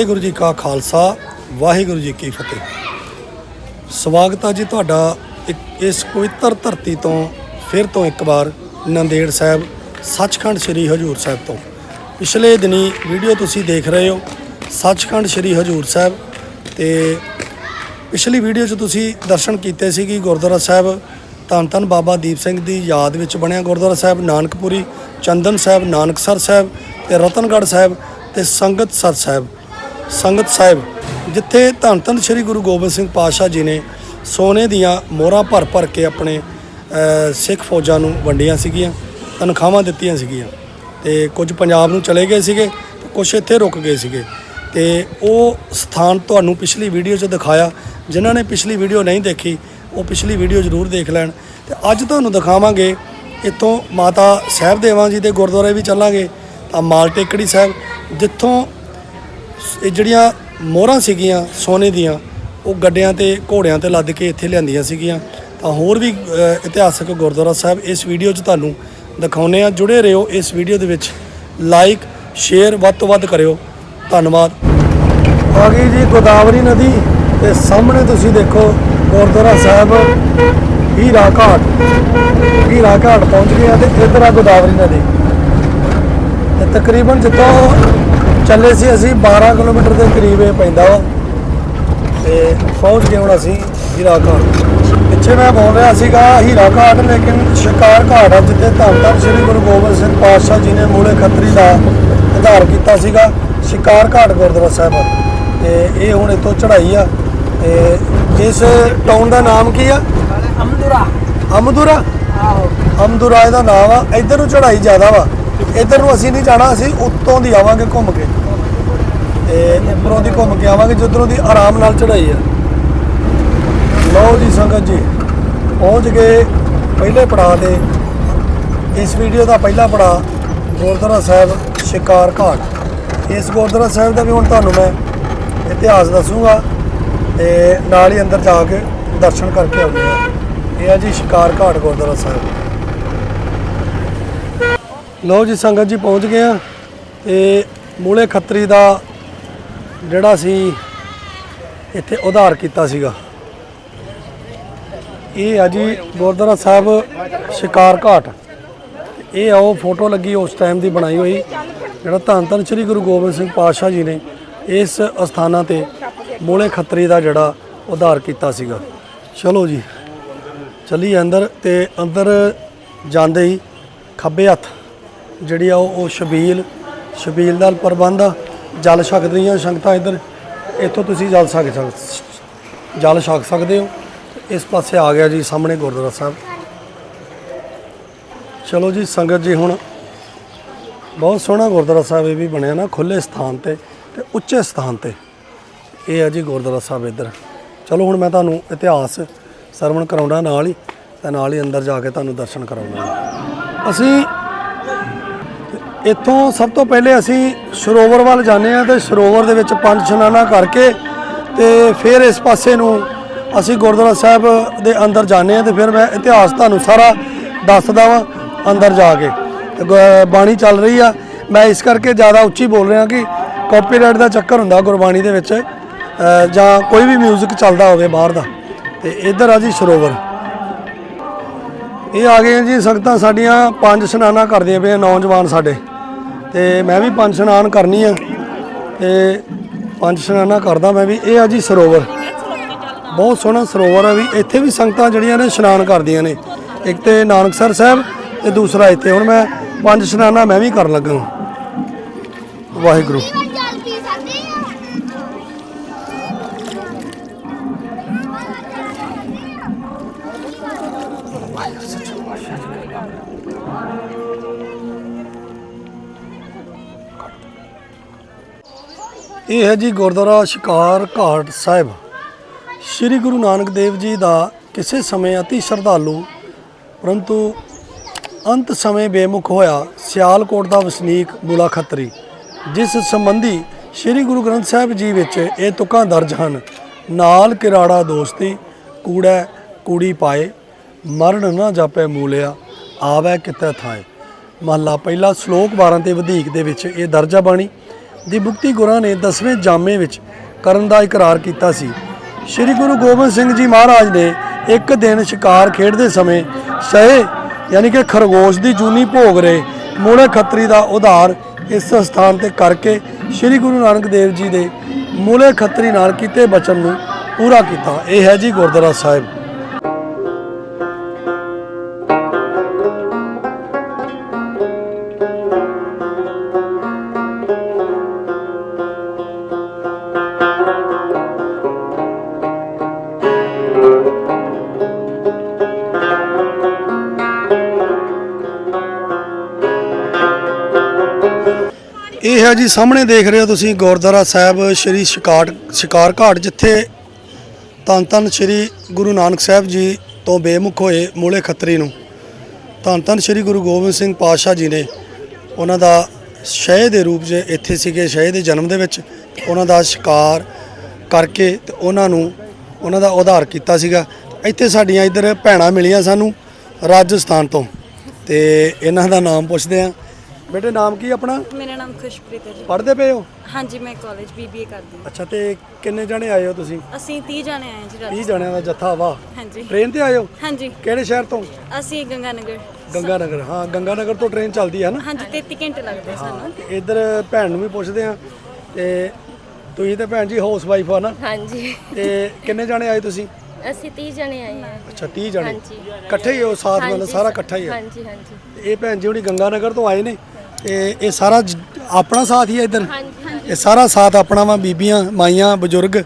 ਵਾਹਿਗੁਰੂ ਜੀ ਕਾ ਖਾਲਸਾ, ਵਾਹਿਗੁਰੂ ਜੀ ਕੀ ਫਤਿਹ। ਸਵਾਗਤ ਹੈ ਜੀ ਤੁਹਾਡਾ ਇੱਕ ਇਸ ਪਵਿੱਤਰ ਧਰਤੀ ਤੋਂ, ਫਿਰ ਤੋਂ ਇੱਕ ਵਾਰ ਨੰਦੇੜ ਸਾਹਿਬ, ਸੱਚਖੰਡ ਸ੍ਰੀ ਹਜੂਰ ਸਾਹਿਬ ਤੋਂ। ਪਿਛਲੇ ਦਿਨੀ ਵੀਡੀਓ ਤੁਸੀਂ ਦੇਖ ਰਹੇ ਹੋ, ਸੱਚਖੰਡ ਸ੍ਰੀ ਹਜੂਰ ਸਾਹਿਬ ਤੇ ਪਿਛਲੀ ਵੀਡੀਓ 'ਚ ਤੁਸੀਂ ਦਰਸ਼ਨ ਕੀਤੇ ਸੀ ਕਿ ਗੁਰਦੁਆਰਾ ਸਾਹਿਬ। ਧੰਨ ਧੰਨ ਬਾਬਾ ਦੀਪ ਸਿੰਘ ਦੀ ਯਾਦ ਵਿੱਚ ਬਣਿਆ ਗੁਰਦੁਆਰਾ ਸਾਹਿਬ, ਨਾਨਕਪੁਰੀ, ਚੰਦਨ ਸਾਹਿਬ, ਨਾਨਕਸਰ ਸਾਹਿਬ ਤੇ ਰਤਨਗੜ੍ਹ ਸਾਹਿਬ ਤੇ ਸੰਗਤਸਰ ਸਾਹਿਬ। ਸੰਗਤ ਸਾਹਿਬ, ਜਿੱਥੇ ਧੰਨ ਧੰਨ ਸ੍ਰੀ ਗੁਰੂ ਗੋਬਿੰਦ ਸਿੰਘ ਪਾਤਸ਼ਾਹ ਜੀ ਨੇ ਸੋਨੇ ਦੀਆਂ ਮੋਹਰਾਂ ਭਰ ਭਰ ਕੇ ਆਪਣੇ ਸਿੱਖ ਫੌਜਾਂ ਨੂੰ ਵੰਡੀਆਂ ਸੀਗੀਆਂ, ਤਨਖਾਹਾਂ ਦਿੱਤੀਆਂ ਸੀਗੀਆਂ। ਤੇ ਕੁਝ ਪੰਜਾਬ ਨੂੰ ਚਲੇ ਗਏ ਸੀਗੇ ਤੇ ਕੁਝ ਇੱਥੇ ਰੁਕ ਗਏ ਸੀਗੇ। ਤੇ ਉਹ ਸਥਾਨ ਤੁਹਾਨੂੰ ਪਿਛਲੀ ਵੀਡੀਓ 'ਚ ਦਿਖਾਇਆ, ਜਿਨ੍ਹਾਂ ਨੇ ਪਿਛਲੀ ਵੀਡੀਓ ਨਹੀਂ ਦੇਖੀ, ਉਹ ਪਿਛਲੀ ਵੀਡੀਓ ਜ਼ਰੂਰ ਦੇਖ ਲੈਣ। ਤੇ ਅੱਜ ਤੁਹਾਨੂੰ ਦਿਖਾਵਾਂਗੇ, ਇੱਥੋਂ ਮਾਤਾ ਸਾਹਿਬ ਦੇਵਾਂ ਜੀ ਦੇ ਗੁਰਦੁਆਰੇ ਵੀ ਚੱਲਾਂਗੇ, ਤਾਂ ਮਾਲ ਟੇਕੜੀ ਸਾਹਿਬ, ਜਿੱਥੋਂ ਇਹ ਜਿਹੜੀਆਂ ਮੋਹਰਾਂ ਸੀਗੀਆਂ ਸੋਨੇ ਦੀਆਂ, ਉਹ ਗੱਡਿਆਂ ਤੇ, ਘੋੜਿਆਂ ਤੇ ਲੱਦ ਕੇ ਇੱਥੇ ਲਿਆਂਦੀਆਂ ਸੀਗੀਆਂ। ਤਾਂ ਹੋਰ ਵੀ ਇਤਿਹਾਸਕ ਗੁਰਦੁਆਰਾ ਸਾਹਿਬ ਇਸ ਵੀਡੀਓ 'ਚ ਤੁਹਾਨੂੰ ਦਿਖਾਉਨੇ ਆ ਜੁੜੇ ਰਹੋ ਇਸ ਵੀਡੀਓ ਦੇ ਵਿੱਚ। ਲਾਈਕ ਸ਼ੇਅਰ ਵੱਧ ਤੋਂ ਵੱਧ ਕਰਿਓ। ਧੰਨਵਾਦ। ਆ ਗਈ ਜੀ ਗੋਦਾਵਰੀ ਨਦੀ ਤੇ ਸਾਹਮਣੇ ਤੁਸੀਂ ਦੇਖੋ ਗੁਰਦੁਆਰਾ ਸਾਹਿਬ, ਹੀਰਾ ਘਾਟ। ਹੀਰਾ ਘਾਟ ਪਹੁੰਚ ਗਏ ਆ ਤੇ ਇੱਧਰ ਆ ਗੋਦਾਵਰੀ ਨਦੀ। ਤੇ ਤਕਰੀਬਨ ਜਿੱਥੋਂ ਚੱਲੇ ਸੀ ਅਸੀਂ 12 ਕਿਲੋਮੀਟਰ ਦੇ ਕਰੀਬ ਇਹ ਪੈਂਦਾ ਵਾ। ਤੇ ਪਹੁੰਚ ਗਏ ਹੁਣ ਅਸੀਂ ਹੀਰਾ ਘਾਟ। ਪਿੱਛੇ ਮੈਂ ਬੋਲ ਰਿਹਾ ਸੀਗਾ ਹੀਰਾ ਘਾਟ ਲੇਕਿਨ ਸ਼ਿਕਾਰ ਘਾਟ ਆ ਜਿੱਥੇ ਧੰਨ ਧੰਨ ਸ੍ਰੀ ਗੁਰੂ ਗੋਬਿੰਦ ਸਿੰਘ ਪਾਤਸ਼ਾਹ ਜੀ ਨੇ ਮੂਲੇ ਖੱਤਰੀ ਦਾ ਆਧਾਰ ਕੀਤਾ ਸੀਗਾ ਸ਼ਿਕਾਰ ਘਾਟ ਗੁਰਦੁਆਰਾ ਸਾਹਿਬ। ਤੇ ਇਹ ਹੁਣ ਇੱਥੋਂ ਚੜ੍ਹਾਈ ਆ। ਤੇ ਇਸ ਟਾਊਨ ਦਾ ਨਾਮ ਕੀ ਆ? ਅਮਦੁਰਾ। ਅਮਦੁਰਾ? ਆਹੋ। ਅਮਦੁਰਾ ਇਹਦਾ ਨਾਮ ਆ। ਇੱਧਰ ਨੂੰ ਚੜ੍ਹਾਈ ਜ਼ਿਆਦਾ ਵਾ। ਇੱਧਰ ਨੂੰ ਅਸੀਂ ਨਹੀਂ ਜਾਣਾ ਅਸੀਂ ਉੱਤੋਂ ਦੀ ਆਵਾਂਗੇ ਘੁੰਮ ਕੇ। ਤੇ ਉੱਪਰੋਂ ਦੀ ਘੁੰਮ ਕੇ ਆਵਾਂਗੇ, ਜਿੱਧਰੋਂ ਦੀ ਆਰਾਮ ਨਾਲ ਚੜ੍ਹਾਈ ਆ। ਲਓ ਜੀ ਸੰਗਤ ਜੀ, ਪਹੁੰਚ ਗਏ ਪਹਿਲੇ ਪੜਾਅ 'ਤੇ। ਇਸ ਵੀਡੀਓ ਦਾ ਪਹਿਲਾ ਪੜਾਅ ਗੁਰਦੁਆਰਾ ਸਾਹਿਬ ਸ਼ਿਕਾਰ ਘਾਟ। ਇਸ ਗੁਰਦੁਆਰਾ ਸਾਹਿਬ ਦਾ ਵੀ ਹੁਣ ਤੁਹਾਨੂੰ ਮੈਂ ਇਤਿਹਾਸ ਦੱਸੂਗਾ ਤੇ ਨਾਲ ਹੀ ਅੰਦਰ ਜਾ ਕੇ ਦਰਸ਼ਨ ਕਰਕੇ ਆਉਂਦੇ ਆ ਇਹ ਆ ਜੀ ਸ਼ਿਕਾਰ ਘਾਟ ਗੁਰਦੁਆਰਾ ਸਾਹਿਬ। ਲਓ ਜੀ ਸੰਗਤ ਜੀ, ਪਹੁੰਚ ਗਏ ਆ ਤੇ ਮੂਲੇ ਖੱਤਰੀ ਦਾ ਜਿਹੜਾ ਸੀ ਇੱਥੇ ਉਧਾਰ ਕੀਤਾ ਸੀਗਾ। ਇਹ ਆ ਜੀ ਗੁਰਦੁਆਰਾ ਸਾਹਿਬ ਸ਼ਿਕਾਰ ਘਾਟ। ਇਹ ਆ ਉਹ ਫੋਟੋ ਲੱਗੀ ਉਸ ਟਾਈਮ ਦੀ ਬਣਾਈ ਹੋਈ, ਜਿਹੜਾ ਧੰਨ ਧੰਨ ਸ੍ਰੀ ਗੁਰੂ ਗੋਬਿੰਦ ਸਿੰਘ ਪਾਤਸ਼ਾਹ ਜੀ ਨੇ ਇਸ ਅਸਥਾਨਾਂ ਤੇ ਮੂਲੇ ਖੱਤਰੀ ਦਾ ਜਿਹੜਾ ਉਧਾਰ ਕੀਤਾ ਸੀਗਾ। ਚਲੋ ਜੀ ਚੱਲੀ ਅੰਦਰ ਤੇ ਅੰਦਰ ਜਾਂਦੇ ਹੀ ਖੱਬੇ ਹੱਥ ਜਿਹੜੀ ਆ ਉਹ ਉਹ ਸ਼ਬੀਲ ਛਬੀਲ ਦਾ ਪ੍ਰਬੰਧ ਆ। ਜਲ ਛਕਦੀਆਂ ਸੰਗਤਾਂ ਇੱਧਰ, ਇੱਥੋਂ ਤੁਸੀਂ ਜਲ ਛਕ ਸਕ, ਜਲ ਛਕ ਸਕਦੇ ਹੋ। ਇਸ ਪਾਸੇ ਆ ਗਿਆ ਜੀ, ਸਾਹਮਣੇ ਗੁਰਦੁਆਰਾ ਸਾਹਿਬ। ਚਲੋ ਜੀ, ਸੰਗਤ ਜੀ ਹੁਣ ਬਹੁਤ ਸੋਹਣਾ ਗੁਰਦੁਆਰਾ ਸਾਹਿਬ ਇਹ ਵੀ ਬਣਿਆ ਨਾ ਖੁੱਲੇ ਸਥਾਨ ਤੇ ਤੇ ਉੱਚੇ ਸਥਾਨ ਤੇ। ਇਹ ਹੈ ਜੀ ਗੁਰਦੁਆਰਾ ਸਾਹਿਬ ਇੱਧਰ। ਚਲੋ ਹੁਣ ਮੈਂ ਤੁਹਾਨੂੰ ਇਤਿਹਾਸ ਸਰਵਣ ਕਰਾਉਣਾ ਨਾਲ ਹੀ, ਤੇ ਨਾਲ ਹੀ ਅੰਦਰ ਜਾ ਕੇ ਤੁਹਾਨੂੰ ਦਰਸ਼ਨ ਕਰਾਉਣਾ ਅਸੀਂ ਇੱਥੋਂ ਸਭ ਤੋਂ ਪਹਿਲੇ ਅਸੀਂ ਸਰੋਵਰ ਵੱਲ ਜਾਂਦੇ ਹਾਂ ਤੇ ਸਰੋਵਰ ਦੇ ਵਿੱਚ ਪੰਜ ਇਸ਼ਨਾਨਾ ਕਰਕੇ ਤੇ ਫਿਰ ਇਸ ਪਾਸੇ ਨੂੰ ਅਸੀਂ ਗੁਰਦੁਆਰਾ ਸਾਹਿਬ ਦੇ ਅੰਦਰ ਜਾਂਦੇ ਹਾਂ ਤੇ ਫਿਰ ਮੈਂ ਇਤਿਹਾਸ ਤੁਹਾਨੂੰ ਸਾਰਾ ਦੱਸਦਾ ਵਾਂ ਅੰਦਰ ਜਾ ਕੇ। ਤੇ ਗ- ਬਾਣੀ ਚੱਲ ਰਹੀ ਆ। ਮੈਂ ਇਸ ਕਰਕੇ ਜ਼ਿਆਦਾ ਉੱਚੀ ਬੋਲ ਰਿਹਾ ਕਿ ਕਾਪੀਰਾਈਟ ਦਾ ਚੱਕਰ ਹੁੰਦਾ ਗੁਰਬਾਣੀ ਦੇ ਵਿੱਚ ਜਾਂ ਕੋਈ ਵੀ 뮤직 ਚੱਲਦਾ ਹੋਵੇ ਬਾਹਰ ਦਾ। ਤੇ ਇੱਧਰ ਆ ਜੀ ਸਰੋਵਰ। ਇਹ ਆ ਗਏ ਜੀ ਸੰਗਤਾਂ ਸਾਡੀਆਂ, ਪੰਜ ਇਸ਼ਨਾਨਾਂ ਕਰਦੀਆਂ ਪਈਆਂ ਨੌਜਵਾਨ ਸਾਡੇ। ਤੇ ਮੈਂ ਵੀ ਪੰਜ ਇਸ਼ਨਾਨ ਕਰਨੀ ਆ ਤੇ ਪੰਜ ਇਸ਼ਨਾਨਾਂ ਕਰਦਾ ਮੈਂ ਵੀ, ਇਹ ਆ ਜੀ ਸਰੋਵਰ। ਬਹੁਤ ਸੋਹਣਾ ਸਰੋਵਰ ਆ ਵੀ, ਇੱਥੇ ਵੀ ਸੰਗਤਾਂ ਜਿਹੜੀਆਂ ਨੇ ਇਸ਼ਨਾਨ ਕਰਦੀਆਂ ਨੇ। ਇੱਕ ਤੇ ਨਾਨਕਸਰ ਸਾਹਿਬ ਤੇ ਦੂਸਰਾ ਇੱਥੇ। ਹੁਣ ਮੈਂ ਪੰਜ ਇਸ਼ਨਾਨਾ ਮੈਂ ਵੀ ਕਰਨ ਲੱਗਾ ਵਾਹਿਗੁਰੂ। ਇਹ ਹੈ ਜੀ ਗੁਰਦੁਆਰਾ ਸ਼ਿਕਾਰ ਘਾਟ ਸਾਹਿਬ। ਸ੍ਰੀ ਗੁਰੂ ਨਾਨਕ ਦੇਵ ਜੀ ਦਾ ਕਿਸੇ ਸਮੇਂ ਅਤੀ ਸ਼ਰਧਾਲੂ, ਪਰੰਤੂ ਅੰਤ ਸਮੇਂ ਬੇਮੁਖ ਹੋਇਆ ਸਿਆਲਕੋਟ ਦਾ ਵਸਨੀਕ ਬੁਲਾ ਖੱਤਰੀ ਜਿਸ ਸੰਬੰਧੀ ਸ੍ਰੀ ਗੁਰੂ ਗ੍ਰੰਥ ਸਾਹਿਬ ਜੀ ਵਿੱਚ ਇਹ ਤੁਕਾਂ ਦਰਜ ਹਨ। ਨਾਲ ਕਿਰਾੜਾ ਦੋਸਤੀ, ਕੂੜਾ, ਕੂੜੀ ਪਾਏ, ਮਰਨ ਨਾ ਜਾਪੈ ਮੂਲਿਆ, ਆਵੈ ਕਿਤੇ ਥਾਏ। ਮਹਲਾ ਪਹਿਲਾ ਸ਼ਲੋਕ 12 ਤੇ ਵਧੇਕ ਦੇ ਵਿੱਚ ਇਹ ਦਰਜਾ ਬਾਣੀ ਦੀ ਮੁਕਤੀ ਗੁਰਾਂ ਨੇ 10ਵੇਂ ਜਾਮੇ ਵਿੱਚ ਕਰਨ ਦਾ ਇਕਰਾਰ ਕੀਤਾ ਸੀ। ਸ੍ਰੀ ਗੁਰੂ ਗੋਬਿੰਦ ਸਿੰਘ ਜੀ ਮਹਾਰਾਜ ਨੇ ਇੱਕ ਦਿਨ ਸ਼ਿਕਾਰ ਖੇਡਦੇ ਸਮੇਂ ਸਹੇ, ਯਾਨੀ ਕਿ ਖਰਗੋਸ਼ ਦੀ ਜੂਨੀ ਭੋਗ ਰਹੇ ਮੂਲੇ ਖੱਤਰੀ ਦਾ ਉਧਾਰ ਇਸ ਸਥਾਨ ਤੇ ਕਰਕੇ ਸ੍ਰੀ ਗੁਰੂ ਨਾਨਕ ਦੇਵ ਜੀ ਦੇ ਮੂਲੇ ਖੱਤਰੀ ਨਾਲ ਕੀਤੇ ਬਚਨ ਨੂੰ ਪੂਰਾ ਕੀਤਾ। ਇਹ ਹੈ ਜੀ ਗੁਰਦੁਆਰਾ ਸਾਹਿਬ। ਜੀ, ਸਾਹਮਣੇ ਦੇਖ ਰਹੇ ਹੋ ਤੁਸੀਂ ਗੁਰਦੁਆਰਾ ਸਾਹਿਬ ਸ੍ਰੀ ਸ਼ਿਕਾਰ ਸ਼ਿਕਾਰ ਘਾਟ, ਜਿੱਥੇ ਧੰਨ ਧੰਨ ਸ੍ਰੀ ਗੁਰੂ ਨਾਨਕ ਸਾਹਿਬ ਜੀ ਤੋਂ ਬੇਮੁਖ ਹੋਏ ਮੂਲੇ ਖੱਤਰੀ ਨੂੰ। ਧੰਨ ਧੰਨ ਸ੍ਰੀ ਗੁਰੂ ਗੋਬਿੰਦ ਸਿੰਘ ਪਾਤਸ਼ਾਹ ਜੀ ਨੇ ਉਹਨਾਂ ਦਾ ਸ਼ਹਿ ਦੇ ਰੂਪ 'ਚ ਇੱਥੇ ਸੀਗੇ, ਸ਼ਹਿ ਦੇ ਜਨਮ ਦੇ ਵਿੱਚ ਉਹਨਾਂ ਦਾ ਸ਼ਿਕਾਰ ਕਰਕੇ ਤੇ ਉਹਨਾਂ ਨੂੰ ਉਹਨਾਂ ਦਾ ਉਧਾਰ ਕੀਤਾ ਸੀਗਾ। ਇੱਥੇ ਸਾਡੀਆਂ ਇੱਧਰ ਭੈਣਾਂ ਮਿਲੀਆਂ ਸਾਨੂੰ ਰਾਜਸਥਾਨ ਤੋਂ ਤੇ ਇਹਨਾਂ ਦਾ ਨਾਮ ਪੁੱਛਦੇ ਆ ਬੇਟੇ ਨਾਮ ਕੀ ਆਪਣਾ? ਮੇਰਾ ਨਾਮ ਖੁਸ਼ਪ੍ਰੀਤ ਹੈ ਜੀ। ਪੜ੍ਹਦੇ ਪਏ ਹੋ? ਹਾਂਜੀ ਮੈਂ ਕਾਲਜ ਬੀਬੀਏ ਕਰਦੀ ਹਾਂ। ਅੱਛਾ ਤੇ ਕਿੰਨੇ ਜਣੇ ਆਏ ਹੋ ਤੁਸੀਂ? ਅਸੀਂ 30 ਜਾਣੇ ਆਏ ਹਾਂ ਜੀ 30 ਰਾਜਸਥਾਨ ਜਣਿਆਂ ਦਾ ਜੱਥਾ ਵਾ ਹਾਂਜੀ। ਟ੍ਰੇਨ ਤੇ ਆਏ ਹੋ? ਹਾਂਜੀ। ਕਿਹੜੇ ਸ਼ਹਿਰ ਤੋਂ? ਅਸੀਂ ਗੰਗਾਨਗਰ। ਗੰਗਾ ਨਗਰ ਹਾਂ ਗੰਗਾ ਨਗਰ ਤੋਂ ਟ੍ਰੇਨ ਚੱਲਦੀ ਹੈ ਨਾ? ਹਾਂਜੀ 33 ਘੰਟੇ ਲੱਗਦੇ ਸਾਨੂੰ। ਇੱਧਰ ਭੈਣ ਨੂੰ ਵੀ ਪੁੱਛਦੇ ਆ ਤੇ ਤੁਸੀਂ ਤੇ ਭੈਣ ਜੀ ਹਾਊਸ ਵਾਈਫ ਆ ਨਾ? ਹਾਂਜੀ। ਤੇ ਕਿੰਨੇ ਜਣੇ ਆਏ ਤੁਸੀਂ? ਅਸੀਂ 30 ਜਣੇ ਆਏ ਹਾਂ। ਅੱਛਾ 30 ਜਣੇ। ਹਾਂਜੀ। ਇਕੱਠੇ ਹੀ ਹੋ ਸਾਥ ਹਾਂਜੀ, ਸਾਰਾ ਇਕੱਠਾ ਹੀ ਆ। ਹਾਂਜੀ ਹਾਂਜੀ। ਇਹ ਭੈਣ ਜੀ ਹੁਣੀ ਗੰਗਾ ਨਗਰ ਤੋਂ ਆਏ ਨੇ? ਤੇ ਇਹ ਸਾਰਾ ਜ- ਆਪਣਾ ਸਾਥ ਹੀ ਆ ਇੱਧਰ? ਇਹ ਸਾਰਾ ਸਾਥ ਆਪਣਾ ਵਾ ਬੀਬੀਆਂ ਮਾਈਆਂ ਬਜ਼ੁਰਗ।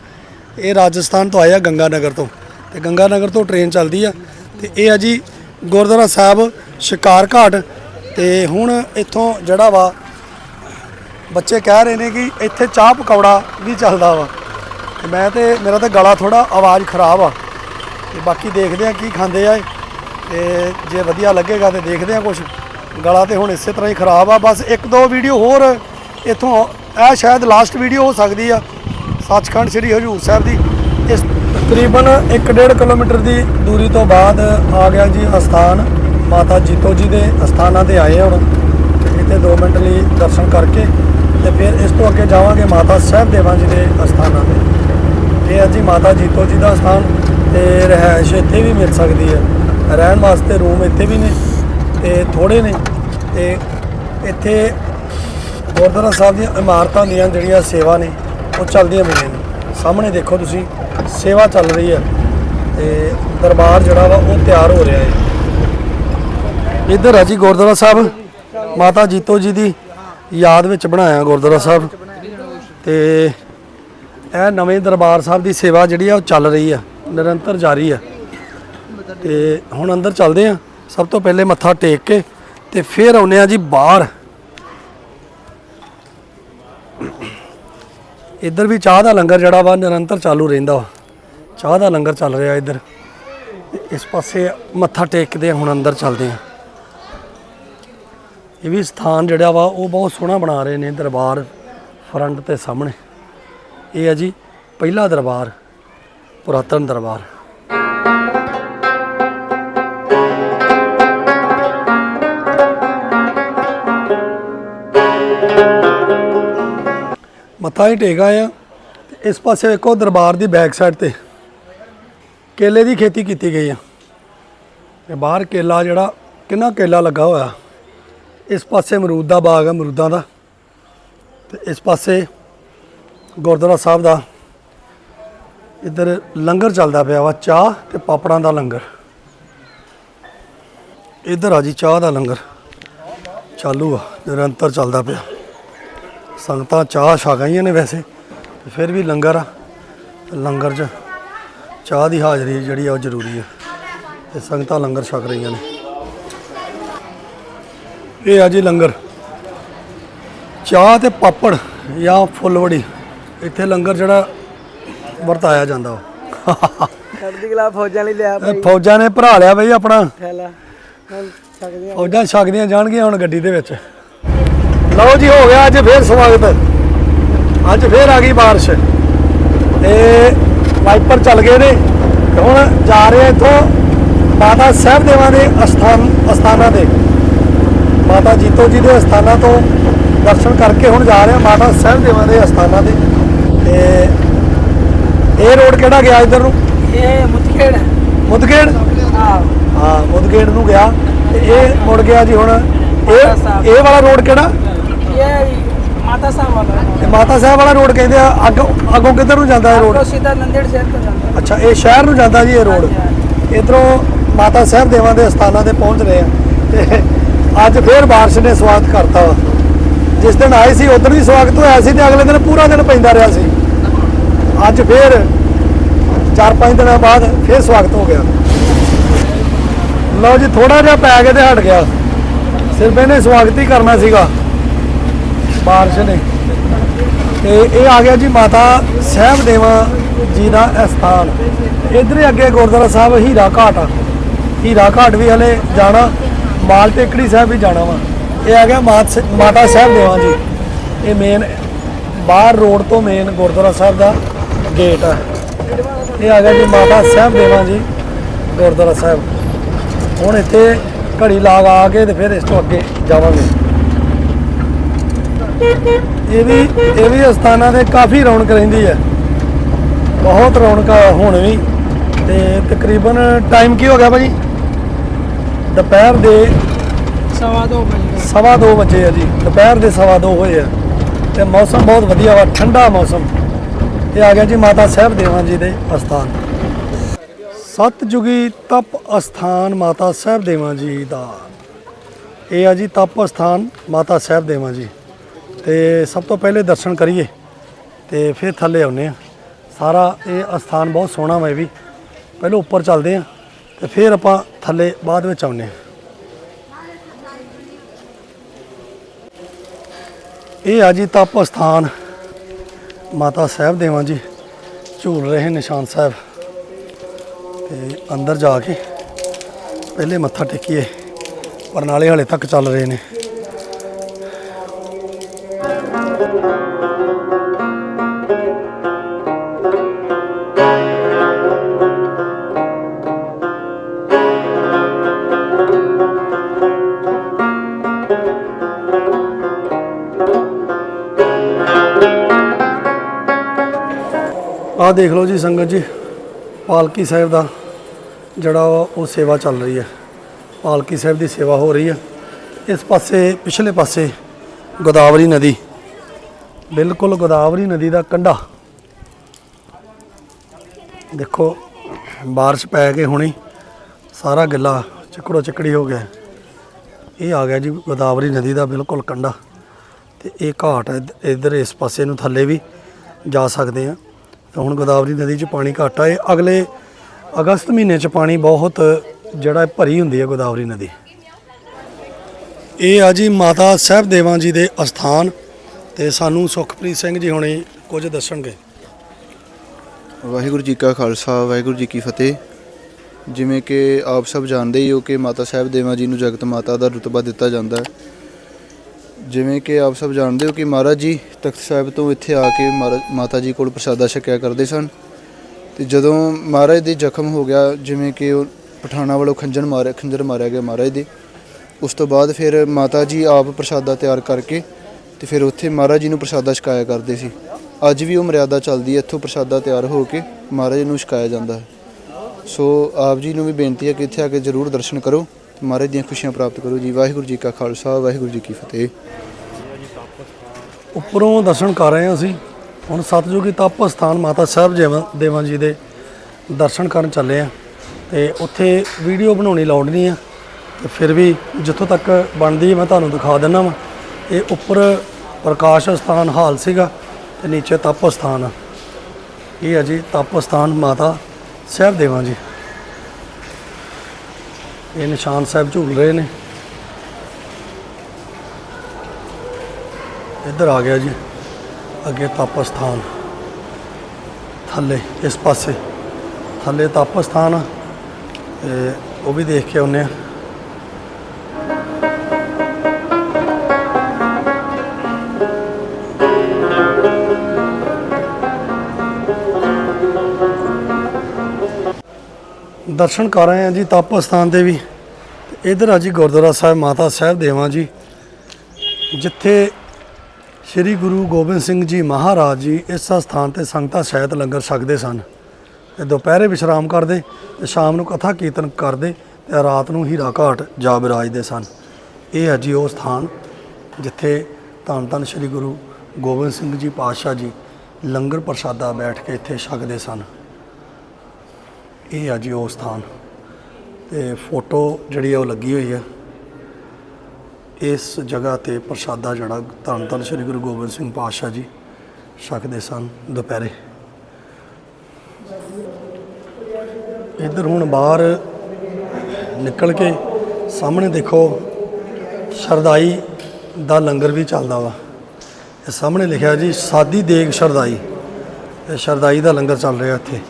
ਇਹ ਰਾਜਸਥਾਨ ਤੋਂ ਆਏ ਆ ਗੰਗਾ ਨਗਰ ਤੋਂ। ਤੇ ਗੰਗਾ ਨਗਰ ਤੋਂ ਟ੍ਰੇਨ ਚੱਲਦੀ ਆ। ਤੇ ਇਹ ਆ ਜੀ ਗੁਰਦੁਆਰਾ ਸਾਹਿਬ ਸ਼ਿਕਾਰ ਘਾਟ। ਤੇ ਹੁਣ ਇੱਥੋਂ ਜਿਹੜਾ ਵਾ ਬੱਚੇ ਕਹਿ ਰਹੇ ਨੇ ਕਿ ਇੱਥੇ ਚਾਹ ਪਕੌੜਾ ਵੀ ਚੱਲਦਾ ਵਾ। ਤੇ ਮੈਂ ਤੇ ਮੇਰਾ ਤਾਂ ਗਲਾ ਥੋੜਾ ਆਵਾਜ਼ ਖਰਾਬ ਆ। ਤੇ ਬਾਕੀ ਦੇਖਦੇ ਆ ਕੀ ਖਾਂਦੇ ਆ ਇਹ। ਤੇ ਜੇ ਵਧੀਆ ਲੱਗੇਗਾ ਤੇ ਦੇਖਦੇ ਆ ਕੁਝ ਗਲਾ ਤੇ ਹੁਣ ਇਸੇ ਤਰ੍ਹਾਂ ਹੀ ਖਰਾਬ ਆ। ਬਸ ਇੱਕ ਦੋ ਵੀਡੀਓ ਹੋਰ, ਇਥੋਂ ਇਹ ਸ਼ਾਇਦ ਲਾਸਟ ਵੀਡੀਓ ਹੋ ਸਕਦੀ ਆ। ਸੱਚਖੰਡ ਸ੍ਰੀ ਹਜੂਰ ਸਾਹਿਬ ਦੀ। ਇਸ ਤਕਰੀਬਨ 1.5 ਕਿਲੋਮੀਟਰ ਦੀ ਦੂਰੀ ਤੋਂ ਬਾਅਦ ਆ ਗਿਆ ਜੀ ਅਸਥਾਨ। ਮਾਤਾ ਜੀਤੋ ਜੀ ਦੇ ਅਸਥਾਨਾਂ ਤੇ ਆਏ ਹੁਣ। ਇੱਥੇ 2 ਮਿੰਟ ਲਈ ਦਰਸ਼ਨ ਕਰਕੇ ਤੇ ਫਿਰ ਇਸ ਤੋਂ ਅੱਗੇ ਜਾਵਾਂਗੇ ਮਾਤਾ ਸਾਹਿਬ ਦੇਵਾਂ ਜੀ ਦੇ ਅਸਥਾਨਾਂ ਤੇ। ਇਹ ਹੈ ਜੀ ਮਾਤਾ ਜੀਤੋ ਜੀ ਦਾ ਅਸਥਾਨ ਤੇ ਰਹਿائش ਇੱਥੇ ਵੀ ਮਿਲ ਸਕਦੀ ਹੈ। ਰਹਿਣ ਵਾਸਤੇ ਰੂਮ ਇੱਥੇ ਵੀ ਨੇ। ਤੇ ਥੋੜੇ ਨੇ ਤੇ ਇੱਥੇ ਗੁਰਦੁਆਰਾ ਸਾਹਿਬ ਦੀਆਂ ਇਮਾਰਤਾਂ ਦੀਆਂ ਜਿਹੜੀਆਂ ਸੇਵਾ ਨੇ, ਉਹ ਚੱਲਦੀਆਂ ਪਈਆਂ ਨੇ। ਸਾਹਮਣੇ ਦੇਖੋ ਤੁਸੀਂ, ਸੇਵਾ ਚੱਲ ਰਹੀ ਹੈ ਤੇ ਦਰਬਾਰ ਜਿਹੜਾ ਵਾ ਉਹ ਤਿਆਰ ਹੋ ਰਿਹਾ ਹੈ। ਇੱਧਰ ਹੈ ਜੀ ਗੁਰਦੁਆਰਾ ਸਾਹਿਬ। ਮਾਤਾ ਜੀਤੋ ਜੀ ਦੀ ਯਾਦ ਵਿੱਚ ਬਣਾਇਆ ਗੁਰਦੁਆਰਾ ਸਾਹਿਬ। ਤੇ ਇਹ ਨਵੇਂ ਦਰਬਾਰ ਸਾਹਿਬ ਦੀ ਸੇਵਾ ਜਿਹੜੀ ਆ, ਉਹ ਚੱਲ ਰਹੀ ਆ, ਨਿਰੰਤਰ ਜਾਰੀ ਆ। ਤੇ ਹੁਣ ਅੰਦਰ ਚੱਲਦੇ ਆ। ਸਭ ਤੋਂ ਪਹਿਲੇ ਮੱਥਾ ਟੇਕ ਕੇ ਤੇ ਫਿਰ ਆਉਨੇ ਆ ਜੀ ਬਾਹਰ। ਇੱਧਰ ਵੀ ਚਾਹ ਦਾ ਲੰਗਰ ਜਿਹੜਾ ਵਾ ਨਿਰੰਤਰ ਚਾਲੂ ਰਹਿੰਦਾ ਵਾ। ਚਾਹ ਦਾ ਲੰਗਰ ਚੱਲ ਰਿਹਾ ਇੱਧਰ। ਇਸ ਪਾਸੇ ਮੱਥਾ ਟੇਕਦੇ ਹੁਣ ਅੰਦਰ ਚੱਲਦੇ ਆ ਇਹ ਵੀ ਸਥਾਨ ਜਿਹੜਾ ਵਾ, ਉਹ ਬਹੁਤ ਸੋਹਣਾ ਬਣਾ ਰਹੇ ਨੇ ਦਰਬਾਰ ਫਰੰਟ ਤੇ ਸਾਹਮਣੇ। ਇਹ ਹੈ ਜੀ ਪਹਿਲਾ ਦਰਬਾਰ, ਪੁਰਾਤਨ ਦਰਬਾਰ। ਮੱਥਾ ਹੀ ਟੇਕ ਆਏ ਆ। ਤੇ ਇਸ ਪਾਸੇ ਵੇਖੋ ਦਰਬਾਰ ਦੀ ਬੈਕ ਸਾਈਡ ਤੇ। ਕੇਲੇ ਦੀ ਖੇਤੀ ਕੀਤੀ ਗਈ ਆ। ਤੇ ਬਾਹਰ ਕੇਲਾ ਜਿਹੜਾ, ਕਿੰਨਾ ਕੇਲਾ ਲੱਗਾ ਹੋਇਆ। ਇਸ ਪਾਸੇ ਅਮਰੂਦ ਦਾ ਬਾਗ ਆ, ਅਮਰੂਦਾਂ ਦਾ। ਤੇ ਇਸ ਪਾਸੇ ਗੁਰਦੁਆਰਾ ਸਾਹਿਬ ਦਾ। ਇੱਧਰ ਲੰਗਰ ਚੱਲਦਾ ਪਿਆ ਵਾ, ਚਾਹ ਤੇ ਪਾਪੜਾਂ ਦਾ ਲੰਗਰ। ਇੱਧਰ ਆ ਜੀ, ਚਾਹ ਦਾ ਲੰਗਰ। ਚਾਲੂ ਆ, ਨਿਰੰਤਰ ਚੱਲਦਾ ਪਿਆ। ਸੰਗਤਾਂ ਚਾਹ ਛਕ ਆਈਆਂ ਨੇ ਵੈਸੇ ਤੇ ਫਿਰ ਵੀ ਲੰਗਰ ਆ ਲੰਗਰ 'ਚ ਚਾਹ ਦੀ ਹਾਜ਼ਰੀ ਜਿਹੜੀ ਆ ਉਹ ਜ਼ਰੂਰੀ ਆ ਤੇ ਸੰਗਤਾਂ ਲੰਗਰ ਛਕ ਰਹੀਆਂ ਨੇ। ਇਹ ਆ ਜੀ ਲੰਗਰ। ਚਾਹ ਤੇ ਪਾਪੜ ਜਾਂ ਫੁੱਲਵੜੀ ਇੱਥੇ ਲੰਗਰ ਜਿਹੜਾ ਵਰਤਾਇਆ ਜਾਂਦਾ ਕਲਾ ਫੌਜਾਂ ਲਈ ਲਿਆ ਇਹ ਫੌਜਾਂ ਨੇ ਭਰਾ ਲਿਆ ਬਈ ਆਪਣਾ। ਫੌਜਾਂ ਛਕਦੀਆਂ ਜਾਣਗੀਆਂ ਹੁਣ ਗੱਡੀ ਦੇ ਵਿੱਚ। ਲਓ ਜੀ ਹੋ ਗਿਆ ਅੱਜ ਫੇਰ ਸਵਾਗਤ। ਅੱਜ ਫੇਰ ਆ ਗਈ ਬਾਰਿਸ਼। ਤੇ ਵਾਈਪਰ ਚੱਲ ਗਏ ਨੇ। ਹੁਣ ਜਾ ਰਹੇ ਇੱਥੋਂ ਮਾਤਾ ਸਾਹਿਬ ਦੇਵਾਂ ਦੇ ਅਸਥਾਨ ਅਸਥਾਨਾਂ ਤੇ। ਮਾਤਾ ਜੀਤੋ ਜੀ ਦੇ ਅਸਥਾਨਾਂ ਤੋਂ ਦਰਸ਼ਨ ਕਰਕੇ ਹੁਣ ਜਾ ਰਹੇ ਮਾਤਾ ਸਾਹਿਬ ਦੇਵਾਂ ਦੇ ਅਸਥਾਨਾਂ ਤੇ। ਤੇ ਇਹ ਰੋਡ ਕਿਹੜਾ ਗਿਆ ਇੱਧਰ ਨੂੰ? ਇਹ ਮੁਤਖੇੜ ਮੁਦਗੇੜ? ਆ ਹਾਂ ਮੁਦਗੇੜ ਨੂੰ ਗਿਆ। ਤੇ ਇਹ ਮੁੜ ਗਿਆ ਜੀ ਹੁਣ। ਇਹ ਇਹ ਵਾਲਾ ਰੋਡ ਕਿਹੜਾ? ਇਹ ਮਾਤਾ ਸਾਹਿਬ ਵਾਲਾ ਤੇ ਮਾਤਾ ਸਾਹਿਬ ਵਾਲਾ ਰੋਡ ਕਹਿੰਦੇ ਆ ਅੱਗੋਂ ਅੱਗੋਂ ਕਿੱਧਰ ਨੂੰ ਜਾਂਦਾ ਇਹ ਰੋਡ? ਸਿੱਧਾ ਨੰਦੇੜ ਸ਼ਹਿਰ ਤੋਂ ਜਾਂਦਾ। ਅੱਛਾ ਇਹ ਸ਼ਹਿਰ ਨੂੰ ਜਾਂਦਾ ਜੀ ਇਹ ਰੋਡ? ਇਧਰੋਂ ਮਾਤਾ ਸਾਹਿਬ ਦੇਵਾਂ ਦੇ ਸਥਾਨਾਂ ਤੇ ਪਹੁੰਚ ਰਹੇ ਆ। ਤੇ ਅੱਜ ਫੇਰ ਬਾਰਿਸ਼ ਨੇ ਸਵਾਗਤ ਕਰਤਾ ਜਿਸ ਦਿਨ ਆਏ ਸੀ ਉਦੋਂ ਵੀ ਸਵਾਗਤ ਹੋਇਆ ਸੀ ਤੇ ਅਗਲੇ ਦਿਨ ਪੂਰਾ ਦਿਨ ਪੈਂਦਾ ਰਿਹਾ ਸੀ। ਅੱਜ ਫੇਰ 4-5 ਦਿਨਾਂ ਬਾਅਦ ਫੇਰ ਸਵਾਗਤ ਹੋ ਗਿਆ। ਲਓ ਜੀ ਥੋੜਾ ਜਿਹਾ ਪੈ ਕੇ ਤੇ ਹਟ ਗਿਆ। ਸਿਰਫ ਇਹਨੇ ਸਵਾਗਤ ਹੀ ਕਰਨਾ ਸੀਗਾ। ਬਾਰਿਸ਼ ਨੇ। ਤੇ ਇਹ ਆ ਗਿਆ ਜੀ ਮਾਤਾ ਸਾਹਿਬ ਦੇਵਾ ਜੀ ਦਾ ਅਸਥਾਨ। ਇਧਰ ਅੱਗੇ ਗੁਰਦੁਆਰਾ ਸਾਹਿਬ ਹੀਰਾ ਘਾਟ ਆ। ਹੀਰਾ ਘਾਟ ਵੀ ਹਲੇ ਜਾਣਾ, ਮਾਲ ਟੇਕੜੀ ਸਾਹਿਬ ਵੀ ਜਾਣਾ ਵਾ। ਇਹ ਆ ਗਿਆ ਮਾਤ ਸ- ਮਾਤਾ ਸਾਹਿਬ ਦੇਵਾ ਜੀ। ਇਹ ਮੇਨ ਬਾਹਰ ਰੋਡ ਤੋਂ ਮੇਨ ਗੁਰਦੁਆਰਾ ਸਾਹਿਬ ਦਾ ਗੇਟ ਆ। ਇਹ ਆ ਗਿਆ ਜੀ ਮਾਤਾ ਸਾਹਿਬ ਦੇਵਾ ਜੀ, ਗੁਰਦੁਆਰਾ ਸਾਹਿਬ। ਹੁਣ ਇੱਥੇ ਘੜੀ ਲਾਗ ਆ ਕੇ ਤੇ ਫਿਰ ਇਸ ਤੋਂ ਅੱਗੇ ਜਾਵਾਂਗੇ। ਇਹ ਵੀ ਇਹ ਵੀ ਅਸਥਾਨਾਂ ਤੇ ਕਾਫੀ ਰੌਣਕ ਰਹਿੰਦੀ ਹੈ। ਬਹੁਤ ਰੌਣਕ ਹੁਣ ਵੀ। ਤੇ ਤਕਰੀਬਨ ਟਾਈਮ ਕੀ ਹੋ ਗਿਆ ਭਾਜੀ? ਦੁਪਹਿਰ ਦੇ ਸਵਾ ਦੋ ਵਜੇ। ਸਵਾ ਦੋ ਵਜੇ ਆ ਜੀ। ਦੁਪਹਿਰ ਦੇ ਸਵਾ ਦੋ ਹੋਏ ਆ। ਤੇ ਮੌਸਮ ਬਹੁਤ ਵਧੀਆ ਵਾ ਠੰਡਾ ਮੌਸਮ। ਇਹ ਆ ਗਿਆ ਜੀ ਮਾਤਾ ਸਾਹਿਬ ਦੇਵਾਂ ਜੀ ਦੇ ਅਸਥਾਨ। ਸਤਜੁਗੀ ਤਪ ਅਸਥਾਨ ਮਾਤਾ ਸਾਹਿਬ ਦੇਵਾਂ ਜੀ ਦਾ। ਇਹ ਆ ਜੀ ਤਪ ਅਸਥਾਨ ਮਾਤਾ ਸਾਹਿਬ ਦੇਵਾਂ ਜੀ। ਤੇ ਸਭ ਤੋਂ ਪਹਿਲੇ ਦਰਸ਼ਨ ਕਰੀਏ ਤੇ ਫਿਰ ਥੱਲੇ ਆਉਨੇ ਆ ਸਾਰਾ ਇਹ ਅਸਥਾਨ ਬਹੁਤ ਸੋਹਣਾ ਵਾ ਇਹ ਵੀ। ਪਹਿਲਾਂ ਉੱਪਰ ਚੱਲਦੇ ਆ ਤੇ ਫਿਰ ਆਪਾਂ ਥੱਲੇ ਬਾਅਦ ਵਿੱਚ ਆਉਨੇ ਆ ਇਹ ਆ ਜੀ ਤਪ ਅਸਥਾਨ। ਮਾਤਾ ਸਾਹਿਬ ਦੇਵਾਂ ਜੀ ਝੂਲ ਰਹੇ ਨਿਸ਼ਾਨ ਸਾਹਿਬ। ਤੇ ਅੰਦਰ ਜਾ ਕੇ ਪਹਿਲੇ ਮੱਥਾ ਟੇਕੀਏ। ਪਰ ਨਾਲੇ ਹਲੇ ਤੱਕ ਚੱਲ ਰਹੇ ਨੇ। ਆਹ ਦੇਖ ਲਓ ਜੀ ਸੰਗਤ ਜੀ, ਪਾਲਕੀ ਸਾਹਿਬ ਦਾ ਜਿਹੜਾ ਵਾ ਉਹ ਸੇਵਾ ਚੱਲ ਰਹੀ ਹੈ। ਪਾਲਕੀ ਸਾਹਿਬ ਦੀ ਸੇਵਾ ਹੋ ਰਹੀ ਹੈ। ਇਸ ਪਾਸੇ, ਪਿਛਲੇ ਪਾਸੇ ਗੋਦਾਵਰੀ ਨਦੀ, ਬਿਲਕੁਲ ਗੋਦਾਵਰੀ ਨਦੀ ਦਾ ਕੰਢਾ। ਦੇਖੋ, ਬਾਰਿਸ਼ ਪੈ ਕੇ ਹੁਣੀ ਸਾਰਾ ਗਿੱਲਾ ਚਿਕੜੋ ਚਿਕੜੀ ਹੋ ਗਿਆ। ਇਹ ਆ ਗਿਆ ਜੀ ਗੋਦਾਵਰੀ ਨਦੀ ਦਾ ਬਿਲਕੁਲ ਕੰਢਾ। ਤੇ ਇਹ ਘਾਟ ਹੈ ਇੱਧ- ਇੱਧਰ ਇਸ ਪਾਸੇ ਨੂੰ ਥੱਲੇ ਵੀ ਜਾ ਸਕਦੇ ਆ ਤਾਂ ਹੁਣ ਗੋਦਾਵਰੀ ਨਦੀ 'ਚ ਪਾਣੀ ਘੱਟ ਆ। ਅਗਲੇ ਅਗਸਤ ਮਹੀਨੇ 'ਚ ਪਾਣੀ ਬਹੁਤ ਜਿਹੜਾ ਭਰੀ ਹੁੰਦੀ ਹੈ ਗੋਦਾਵਰੀ ਨਦੀ। ਇਹ ਆ ਜੀ ਮਾਤਾ ਸਾਹਿਬ ਦੇਵਾਂ ਜੀ ਦੇ ਅਸਥਾਨ ਤੇ ਸਾਨੂੰ ਸੁਖਪ੍ਰੀਤ ਸਿੰਘ ਜੀ ਹੁਣੇ ਕੁਝ ਦੱਸਣਗੇ। ਵਾਹਿਗੁਰੂ ਜੀ ਕਾ ਖਾਲਸਾ, ਵਾਹਿਗੁਰੂ ਜੀ ਕੀ ਫਤਿਹ। ਜਿਵੇਂ ਕਿ ਆਪ ਸਭ ਜਾਣਦੇ ਹੀ ਹੋ ਕਿ ਮਾਤਾ ਸਾਹਿਬ ਦੇਵਾਂ ਜੀ ਨੂੰ ਜਗਤ ਮਾਤਾ ਦਾ ਰੁਤਬਾ ਦਿੱਤਾ ਜਾਂਦਾ ਹੈ। ਜਿਵੇਂ ਕਿ ਆਪ ਸਭ ਜਾਣਦੇ ਹੋ ਕਿ ਮਹਾਰਾਜ ਜੀ ਤਖਤ ਸਾਹਿਬ ਤੋਂ ਇੱਥੇ ਆ ਕੇ ਮਹਾਰਾਜ- ਮਾਤਾ ਜੀ ਕੋਲ ਪ੍ਰਸਾਦਾ ਛਕਿਆ ਕਰਦੇ ਸਨ। ਤੇ ਜਦੋਂ ਮਹਾਰਾਜ ਦੇ ਜ਼ਖਮ ਹੋ ਗਿਆ, ਜਿਵੇਂ ਕਿ ਉਹ ਪਠਾਣਾ ਵੱਲੋਂ ਖੰਜਰ ਮਾਰਿਆ ਖੰਜਰ ਮਾਰਿਆ ਗਿਆ ਮਹਾਰਾਜ ਦੇ, ਉਸ ਤੋਂ ਬਾਅਦ ਫਿਰ ਮਾਤਾ ਜੀ ਆਪ ਪ੍ਰਸਾਦਾ ਤਿਆਰ ਕਰਕੇ ਤੇ ਫਿਰ ਉੱਥੇ ਮਹਾਰਾਜ ਜੀ ਨੂੰ ਪ੍ਰਸਾਦਾ ਛਕਾਇਆ ਕਰਦੇ ਸੀ। ਅੱਜ ਵੀ ਉਹ ਮਰਿਆਦਾ ਚੱਲਦੀ ਹੈ, ਇੱਥੋਂ ਪ੍ਰਸਾਦਾ ਤਿਆਰ ਹੋ ਕੇ ਮਹਾਰਾਜ ਨੂੰ ਛਕਾਇਆ ਜਾਂਦਾ ਹੈ। ਸੋ ਆਪ ਜੀ ਨੂੰ ਵੀ ਬੇਨਤੀ ਹੈ ਕਿ ਇੱਥੇ ਆ ਕੇ ਜ਼ਰੂਰ ਦਰਸ਼ਨ ਕਰੋ। ਮਹਾਰਾਜ ਦੀਆਂ ਖੁਸ਼ੀਆਂ ਪ੍ਰਾਪਤ ਕਰੋ ਜੀ। ਵਾਹਿਗੁਰੂ ਜੀ ਕਾ ਖਾਲਸਾ, ਵਾਹਿਗੁਰੂ ਜੀ ਕੀ ਫਤਿਹ। ਉੱਪਰੋਂ ਦਰਸ਼ਨ ਕਰ ਰਹੇ ਹਾਂ ਅਸੀਂ। ਹੁਣ ਸਤਜੁਗੀ ਤਪ ਸਥਾਨ ਮਾਤਾ ਸਾਹਿਬ ਦੇਵਾਂ ਜੀ ਦੇ ਦਰਸ਼ਨ ਕਰਨ ਚੱਲੇ ਆ ਤੇ ਉੱਥੇ ਵੀਡੀਓ ਬਣਾਉਣੀ ਲੋੜ ਨਹੀਂ ਆ। ਤੇ ਫਿਰ ਵੀ ਜਿੱਥੋਂ ਤੱਕ ਬਣਦੀ ਮੈਂ ਤੁਹਾਨੂੰ ਦਿਖਾ ਦਿੰਦਾ ਵਾਂ। ਇਹ ਉੱਪਰ ਪ੍ਰਕਾਸ਼ ਸਥਾਨ ਹਾਲ ਸੀਗਾ ਤੇ ਨੀਚੇ ਤਪ ਸਥਾਨ ਆ। ਇਹ ਹੈ ਜੀ ਤਪ ਸਥਾਨ ਮਾਤਾ ਸਾਹਿਬ ਦੇਵਾਂ ਜੀ। ਇਹ ਨਿਸ਼ਾਨ ਸਾਹਿਬ ਝੂਲ ਰਹੇ ਨੇ। ਇੱਧਰ ਆ ਗਿਆ ਜੀ, ਅੱਗੇ ਤਪ ਸਥਾਨ ਥੱਲੇ, ਇਸ ਪਾਸੇ। ਥੱਲੇ ਤਪ ਸਥਾਨ ਆ। ਤੇ ਉਹ ਵੀ ਦੇਖ ਕੇ ਆਉਂਦੇ ਆ। ਦਰਸ਼ਨ ਕਰ ਰਹੇ ਆ ਜੀ ਤਪ ਅਸਥਾਨ ਦੇ ਵੀ। ਤੇ ਇਧਰ ਆ ਜੀ ਗੁਰਦੁਆਰਾ ਸਾਹਿਬ, ਮਾਤਾ ਸਾਹਿਬ ਦੇਵਾਂ ਜੀ। ਜਿੱਥੇ ਸ੍ਰੀ ਗੁਰੂ ਗੋਬਿੰਦ ਸਿੰਘ ਜੀ ਮਹਾਰਾਜ ਜੀ ਇਸ ਸਥਾਨ ਤੇ ਸੰਗਤਾਂ ਸ਼ਾਇਦ ਲੰਗਰ ਛਕਦੇ ਸਨ। ਤੇ ਦੁਪਹਿਰੇ ਵਿਸ਼ਰਾਮ ਕਰਦੇ, ਤੇ ਸ਼ਾਮ ਨੂੰ ਕਥਾ ਕੀਰਤਨ ਕਰਦੇ, ਤੇ ਰਾਤ ਨੂੰ ਹੀਰਾ ਘਾਟ ਜਾ ਬਿਰਾਜਦੇ ਸਨ। ਇਹ ਹੈ ਜੀ ਉਹ ਸਥਾਨ, ਜਿੱਥੇ ਧੰਨ ਧੰਨ ਸ੍ਰੀ ਗੁਰੂ ਗੋਬਿੰਦ ਸਿੰਘ ਜੀ ਪਾਤਸ਼ਾਹ ਜੀ ਲੰਗਰ ਪ੍ਰਸ਼ਾਦਾ ਬੈਠ ਕੇ ਇੱਥੇ ਛਕਦੇ ਸਨ। ਇਹ ਆ ਜੀ ਉਹ ਸਥਾਨ। ਤੇ ਫੋਟੋ ਜਿਹੜੀ ਆ ਉਹ ਲੱਗੀ ਹੋਈ ਹੈ ਇਸ ਜਗ੍ਹਾ ਤੇ ਪ੍ਰਸ਼ਾਦਾ ਜਿਹੜਾ ਧੰਨ ਧੰਨ ਸ੍ਰੀ ਗੁਰੂ ਗੋਬਿੰਦ ਸਿੰਘ ਪਾਤਸ਼ਾਹ ਜੀ ਛਕਦੇ ਸਨ ਦੁਪਹਿਰੇ। ਇੱਧਰ ਹੁਣ ਬਾਹਰ ਨਿਕਲ ਕੇ ਸਾਹਮਣੇ ਦੇਖੋ ਸ਼ਰਦਾਈ ਦਾ ਲੰਗਰ ਵੀ ਚੱਲਦਾ ਵਾ। ਇਹ ਸਾਹਮਣੇ ਲਿਖਿਆ ਜੀ, ਸਾਦੀ ਦੇਗ ਸ਼ਰਦਾਈ ਇਹ ਸ਼ਰਦਾਈ ਦਾ ਲੰਗਰ ਚੱਲ ਰਿਹਾ ਇੱਥੇ।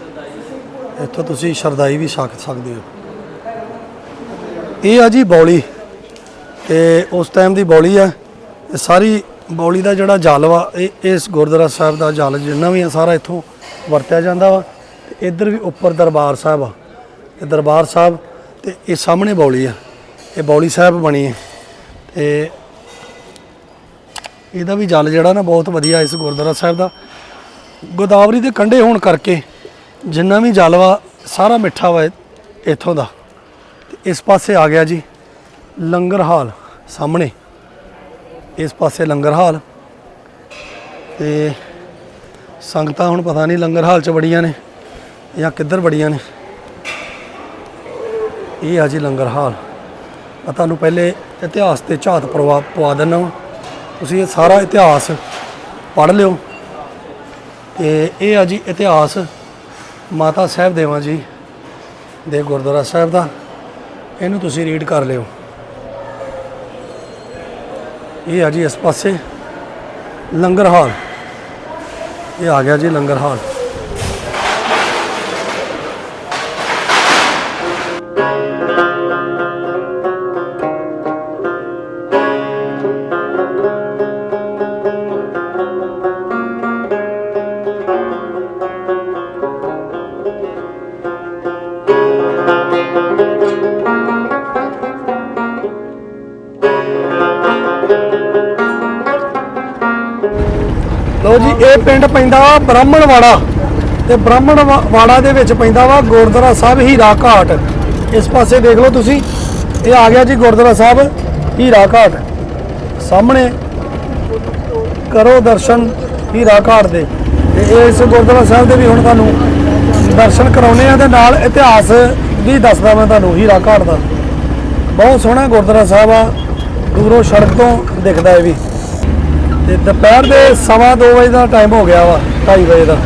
ਇੱਥੋਂ ਤੁਸੀਂ ਸ਼ਰਦਾਈ ਵੀ ਛਕ ਸਕਦੇ ਹੋ। ਇਹ ਆ ਜੀ ਬੌਲੀ ਤੇ ਉਸ ਟਾਈਮ ਦੀ ਬੌਲੀ ਆ। ਇਹ ਸਾਰੀ ਬੌਲੀ ਦਾ ਜਿਹੜਾ ਜਲ ਵਾ, ਇਹ, ਇਸ ਗੁਰਦੁਆਰਾ ਸਾਹਿਬ ਦਾ ਜਲ ਜਿੰਨਾ ਵੀ ਆ, ਸਾਰਾ ਇੱਥੋਂ ਵਰਤਿਆ ਜਾਂਦਾ ਵਾ। ਤੇ ਇੱਧਰ ਵੀ ਉੱਪਰ ਦਰਬਾਰ ਸਾਹਿਬ ਆ। ਤੇ ਦਰਬਾਰ ਸਾਹਿਬ ਤੇ ਇਹ ਸਾਹਮਣੇ ਬੌਲੀ ਆ। ਇਹ ਬੌਲੀ ਸਾਹਿਬ ਬਣੀ ਹੈ ਤੇ ਇਹਦਾ ਵੀ ਜਲ ਜਿਹੜਾ ਨਾ ਬਹੁਤ ਵਧੀਆ ਇਸ ਗੁਰਦੁਆਰਾ ਸਾਹਿਬ ਦਾ। ਗੋਦਾਵਰੀ ਦੇ ਕੰਢੇ ਹੋਣ ਕਰਕੇ ਜਿੰਨਾ ਵੀ ਜਲ ਵਾ ਸਾਰਾ ਮਿੱਠਾ ਵਾ ਇੱਥੋਂ ਦਾ। ਤੇ ਇਸ ਪਾਸੇ ਆ ਗਿਆ ਜੀ ਲੰਗਰ ਹਾਲ ਸਾਹਮਣੇ। ਇਸ ਪਾਸੇ ਲੰਗਰ ਹਾਲ। ਤੇ ਸੰਗਤਾਂ ਹੁਣ ਪਤਾ ਨਹੀਂ ਲੰਗਰ ਹਾਲ ਚ ਬੜੀਆਂ ਨੇ ਜਾਂ ਕਿੱਧਰ ਬੜੀਆਂ ਨੇ। ਇਹ ਆ ਜੀ ਲੰਗਰ ਹਾਲ। ਮੈਂ ਤੁਹਾਨੂੰ ਪਹਿਲੇ ਇਤਿਹਾਸ ਤੇ ਝਾਤ ਪਰਵਾ ਪਵਾ ਦਿੰਦਾ ਵਾਂ। ਤੁਸੀਂ ਇਹ ਸਾਰਾ ਇਤਿਹਾਸ ਪੜ੍ਹ ਲਿਓ। ਤੇ ਇਹ ਆ ਜੀ ਇਤਿਹਾਸ ਮਾਤਾ ਸਾਹਿਬ ਦੇਵਾਂ ਜੀ ਦੇ ਗੁਰਦੁਆਰਾ ਸਾਹਿਬ ਦਾ, ਇਹਨੂੰ ਤੁਸੀਂ ਰੀਡ ਕਰ ਲਿਓ। ਇਹ ਆ ਜੀ ਇਸ ਪਾਸੇ ਲੰਗਰ ਹਾਲ। ਇਹ ਆ ਗਿਆ ਜੀ ਲੰਗਰ ਹਾਲ। ਪਿੰਡ ਪੈਂਦਾ ਵਾ ਬ੍ਰਾਹਮਣਵਾੜਾ ਤੇ ਬ੍ਰਾਹਮਣਵਾੜਾ ਦੇ ਵਿੱਚ ਪੈਂਦਾ ਵਾ ਗੁਰਦੁਆਰਾ ਸਾਹਿਬ ਹੀਰਾ ਘਾਟ। ਇਸ ਪਾਸੇ ਦੇਖ ਲਓ ਤੁਸੀਂ, ਇਹ ਆ ਗਿਆ ਜੀ ਗੁਰਦੁਆਰਾ ਸਾਹਿਬ ਹੀਰਾ ਘਾਟ। ਸਾਹਮਣੇ ਕਰੋ ਦਰਸ਼ਨ ਹੀਰਾ ਘਾਟ ਦੇ। ਤੇ ਇਸ ਗੁਰਦੁਆਰਾ ਸਾਹਿਬ ਦੇ ਵੀ ਹੁਣ ਤੁਹਾਨੂੰ ਦਰਸ਼ਨ ਕਰਾਉਣੇ ਆ ਤੇ ਨਾਲ ਇਤਿਹਾਸ ਵੀ ਦੱਸਦਾ ਮੈਂ ਤੁਹਾਨੂੰ ਹੀਰਾ ਘਾਟ ਦਾ। ਬਹੁਤ ਸੋਹਣਾ ਗੁਰਦੁਆਰਾ ਸਾਹਿਬ ਆ, ਦੂਰੋਂ ਸੜਕ ਤੋਂ ਦਿਖਦਾ ਇਹ ਵੀ। ਤੇ ਦੁਪਹਿਰ ਦੇ ਸਵਾ ਦੋ ਵਜੇ ਦਾ ਟਾਈਮ ਹੋ ਗਿਆ ਵਾ 2:30 ਵਜੇ ਦਾ।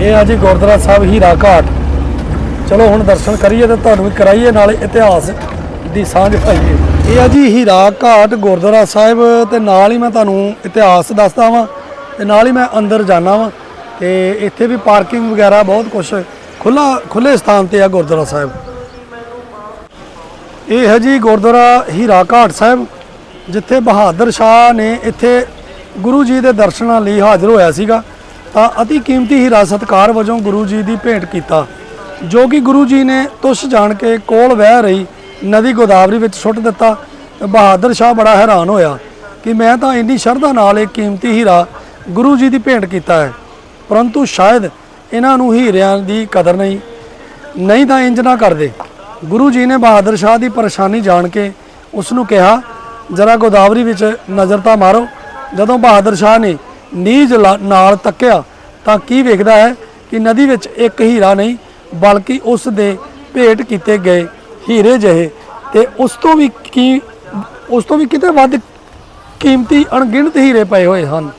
ਇਹ ਆ ਜੀ ਗੁਰਦੁਆਰਾ ਸਾਹਿਬ ਹੀਰਾ ਘਾਟ। ਚਲੋ ਹੁਣ ਦਰਸ਼ਨ ਕਰੀਏ ਤੇ ਤੁਹਾਨੂੰ ਵੀ ਕਰਾਈਏ, ਨਾਲੇ ਇਤਿਹਾਸ ਦੀ ਸਾਂਝ ਪਾਈਏ। ਇਹ ਆ ਜੀ ਹੀਰਾ ਘਾਟ ਗੁਰਦੁਆਰਾ ਸਾਹਿਬ ਤੇ ਨਾਲ ਹੀ ਮੈਂ ਤੁਹਾਨੂੰ ਇਤਿਹਾਸ ਦੱਸਦਾ ਵਾਂ, ਤੇ ਨਾਲ ਹੀ ਮੈਂ ਅੰਦਰ ਜਾਣਾ ਵਾਂ, ਤੇ ਇੱਥੇ ਵੀ ਪਾਰਕਿੰਗ ਵਗੈਰਾ ਬਹੁਤ ਕੁਝ ਖੁੱਲਾ ਖੁੱਲੇ ਸਥਾਨ ਤੇ ਆ ਗੁਰਦੁਆਰਾ ਸਾਹਿਬ। ਇਹ ਹੈ ਜੀ ਗੁਰਦੁਆਰਾ ਹੀਰਾ ਘਾਟ ਸਾਹਿਬ। ਜਿੱਥੇ ਬਹਾਦਰ ਸ਼ਾਹ ਨੇ ਇੱਥੇ ਗੁਰੂ ਜੀ ਦੇ ਦਰਸ਼ਨਾਂ ਲਈ ਹਾਜ਼ਰ ਹੋਇਆ ਸੀਗਾ, ਤਾਂ ਅਤੀ ਕੀਮਤੀ ਹੀਰਾ ਸਤਕਾਰ ਵਜੋਂ ਗੁਰੂ ਜੀ ਦੀ ਭੇਂਟ ਕੀਤਾ, ਜੋ ਕਿ ਗੁਰੂ ਜੀ ਨੇ ਤੁਸ਼ ਜਾਣ ਕੇ ਕੋਲ ਵਹਿ ਰਹੀ ਨਦੀ ਗੋਦਾਵਰੀ ਵਿੱਚ ਸੁੱਟ ਦਿੱਤਾ। ਬਹਾਦਰ ਸ਼ਾਹ ਬੜਾ ਹੈਰਾਨ ਹੋਇਆ ਕਿ ਮੈਂ ਤਾਂ ਇੰਨੀ ਸ਼ਰਧਾ ਨਾਲ ਇਹ ਕੀਮਤੀ ਹੀਰਾ ਗੁਰੂ ਜੀ ਦੀ ਭੇਂਟ ਕੀਤਾ ਹੈ, ਪਰੰਤੂ ਸ਼ਾਇਦ ਇਹਨਾਂ ਨੂੰ ਹੀਰਿਆਂ ਦੀ ਕਦਰ ਨਹੀਂ ਨਹੀਂ ਤਾਂ ਇੰਜ ਨਾ ਕਰਦੇ। ਗੁਰੂ ਜੀ ਨੇ ਬਹਾਦਰ ਸ਼ਾਹ ਦੀ ਪਰੇਸ਼ਾਨੀ ਜਾਣ ਕੇ ਉਸ ਨੂੰ ਕਿਹਾ ਜਰਾ ਗੋਦਾਵਰੀ ਵਿੱਚ ਨਜ਼ਰ ਤਾਂ ਮਾਰੋ। ਜਦੋਂ ਬਹਾਦਰ ਸ਼ਾਹ ਨੇ ਨੀਜ ਲਾ- ਨਾਲ ਤੱਕਿਆ, ਤਾਂ ਕੀ ਵੇਖਦਾ ਹੈ ਕਿ ਨਦੀ ਵਿੱਚ ਇੱਕ ਹੀਰਾ ਨਹੀਂ, ਬਲਕਿ ਉਸ ਦੇ ਭੇਟ ਕੀਤੇ ਗਏ ਹੀਰੇ ਜਿਹੇ। ਤੇ ਉਸ ਤੋਂ ਵੀ ਕੀ, ਉਸ ਤੋਂ ਵੀ ਕਿਤੇ ਵੱਧ ਕੀਮਤੀ ਅਣਗਿਣਤ ਹੀਰੇ ਪਏ ਹੋਏ ਹਨ।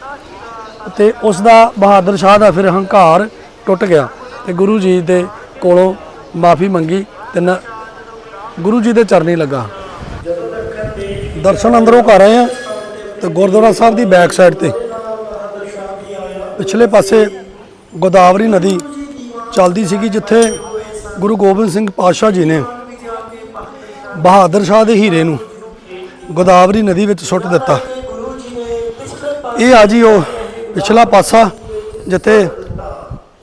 ਤੇ ਉਸ ਦਾ ਬਹਾਦਰ ਸ਼ਾਹ ਦਾ ਫਿਰ ਹੰਕਾਰ ਟੁੱਟ ਗਿਆ ਤੇ ਗੁਰੂ ਜੀ ਦੇ ਕੋਲੋਂ ਮਾਫੀ ਮੰਗੀ ਤੇ ਨ- ਗੁਰੂ ਜੀ ਦੇ ਚਰਨੀ ਲੱਗਾ। ਦਰਸ਼ਨ ਅੰਦਰੋਂ ਕਰ ਰਹੇ ਆ ਤੇ ਗੁਰਦੁਆਰਾ ਸਾਹਿਬ ਦੀ ਬੈਕ ਸਾਈਡ ਤੇ। ਪਿਛਲੇ ਪਾਸੇ ਗੋਦਾਵਰੀ ਨਦੀ ਚੱਲਦੀ ਸੀਗੀ ਜਿੱਥੇ ਗੁਰੂ ਗੋਬਿੰਦ ਸਿੰਘ ਪਾਤਸ਼ਾਹ ਜੀ ਨੇ ਬਹਾਦਰ ਸ਼ਾਹ ਦੇ ਹੀਰੇ ਨੂੰ ਗੋਦਾਵਰੀ ਨਦੀ ਵਿੱਚ ਸੁੱਟ ਦਿੱਤਾ। ਇਹ ਆ ਜੀ ਉਹ ਪਿਛਲਾ ਪਾਸਾ ਜਿੱਥੇ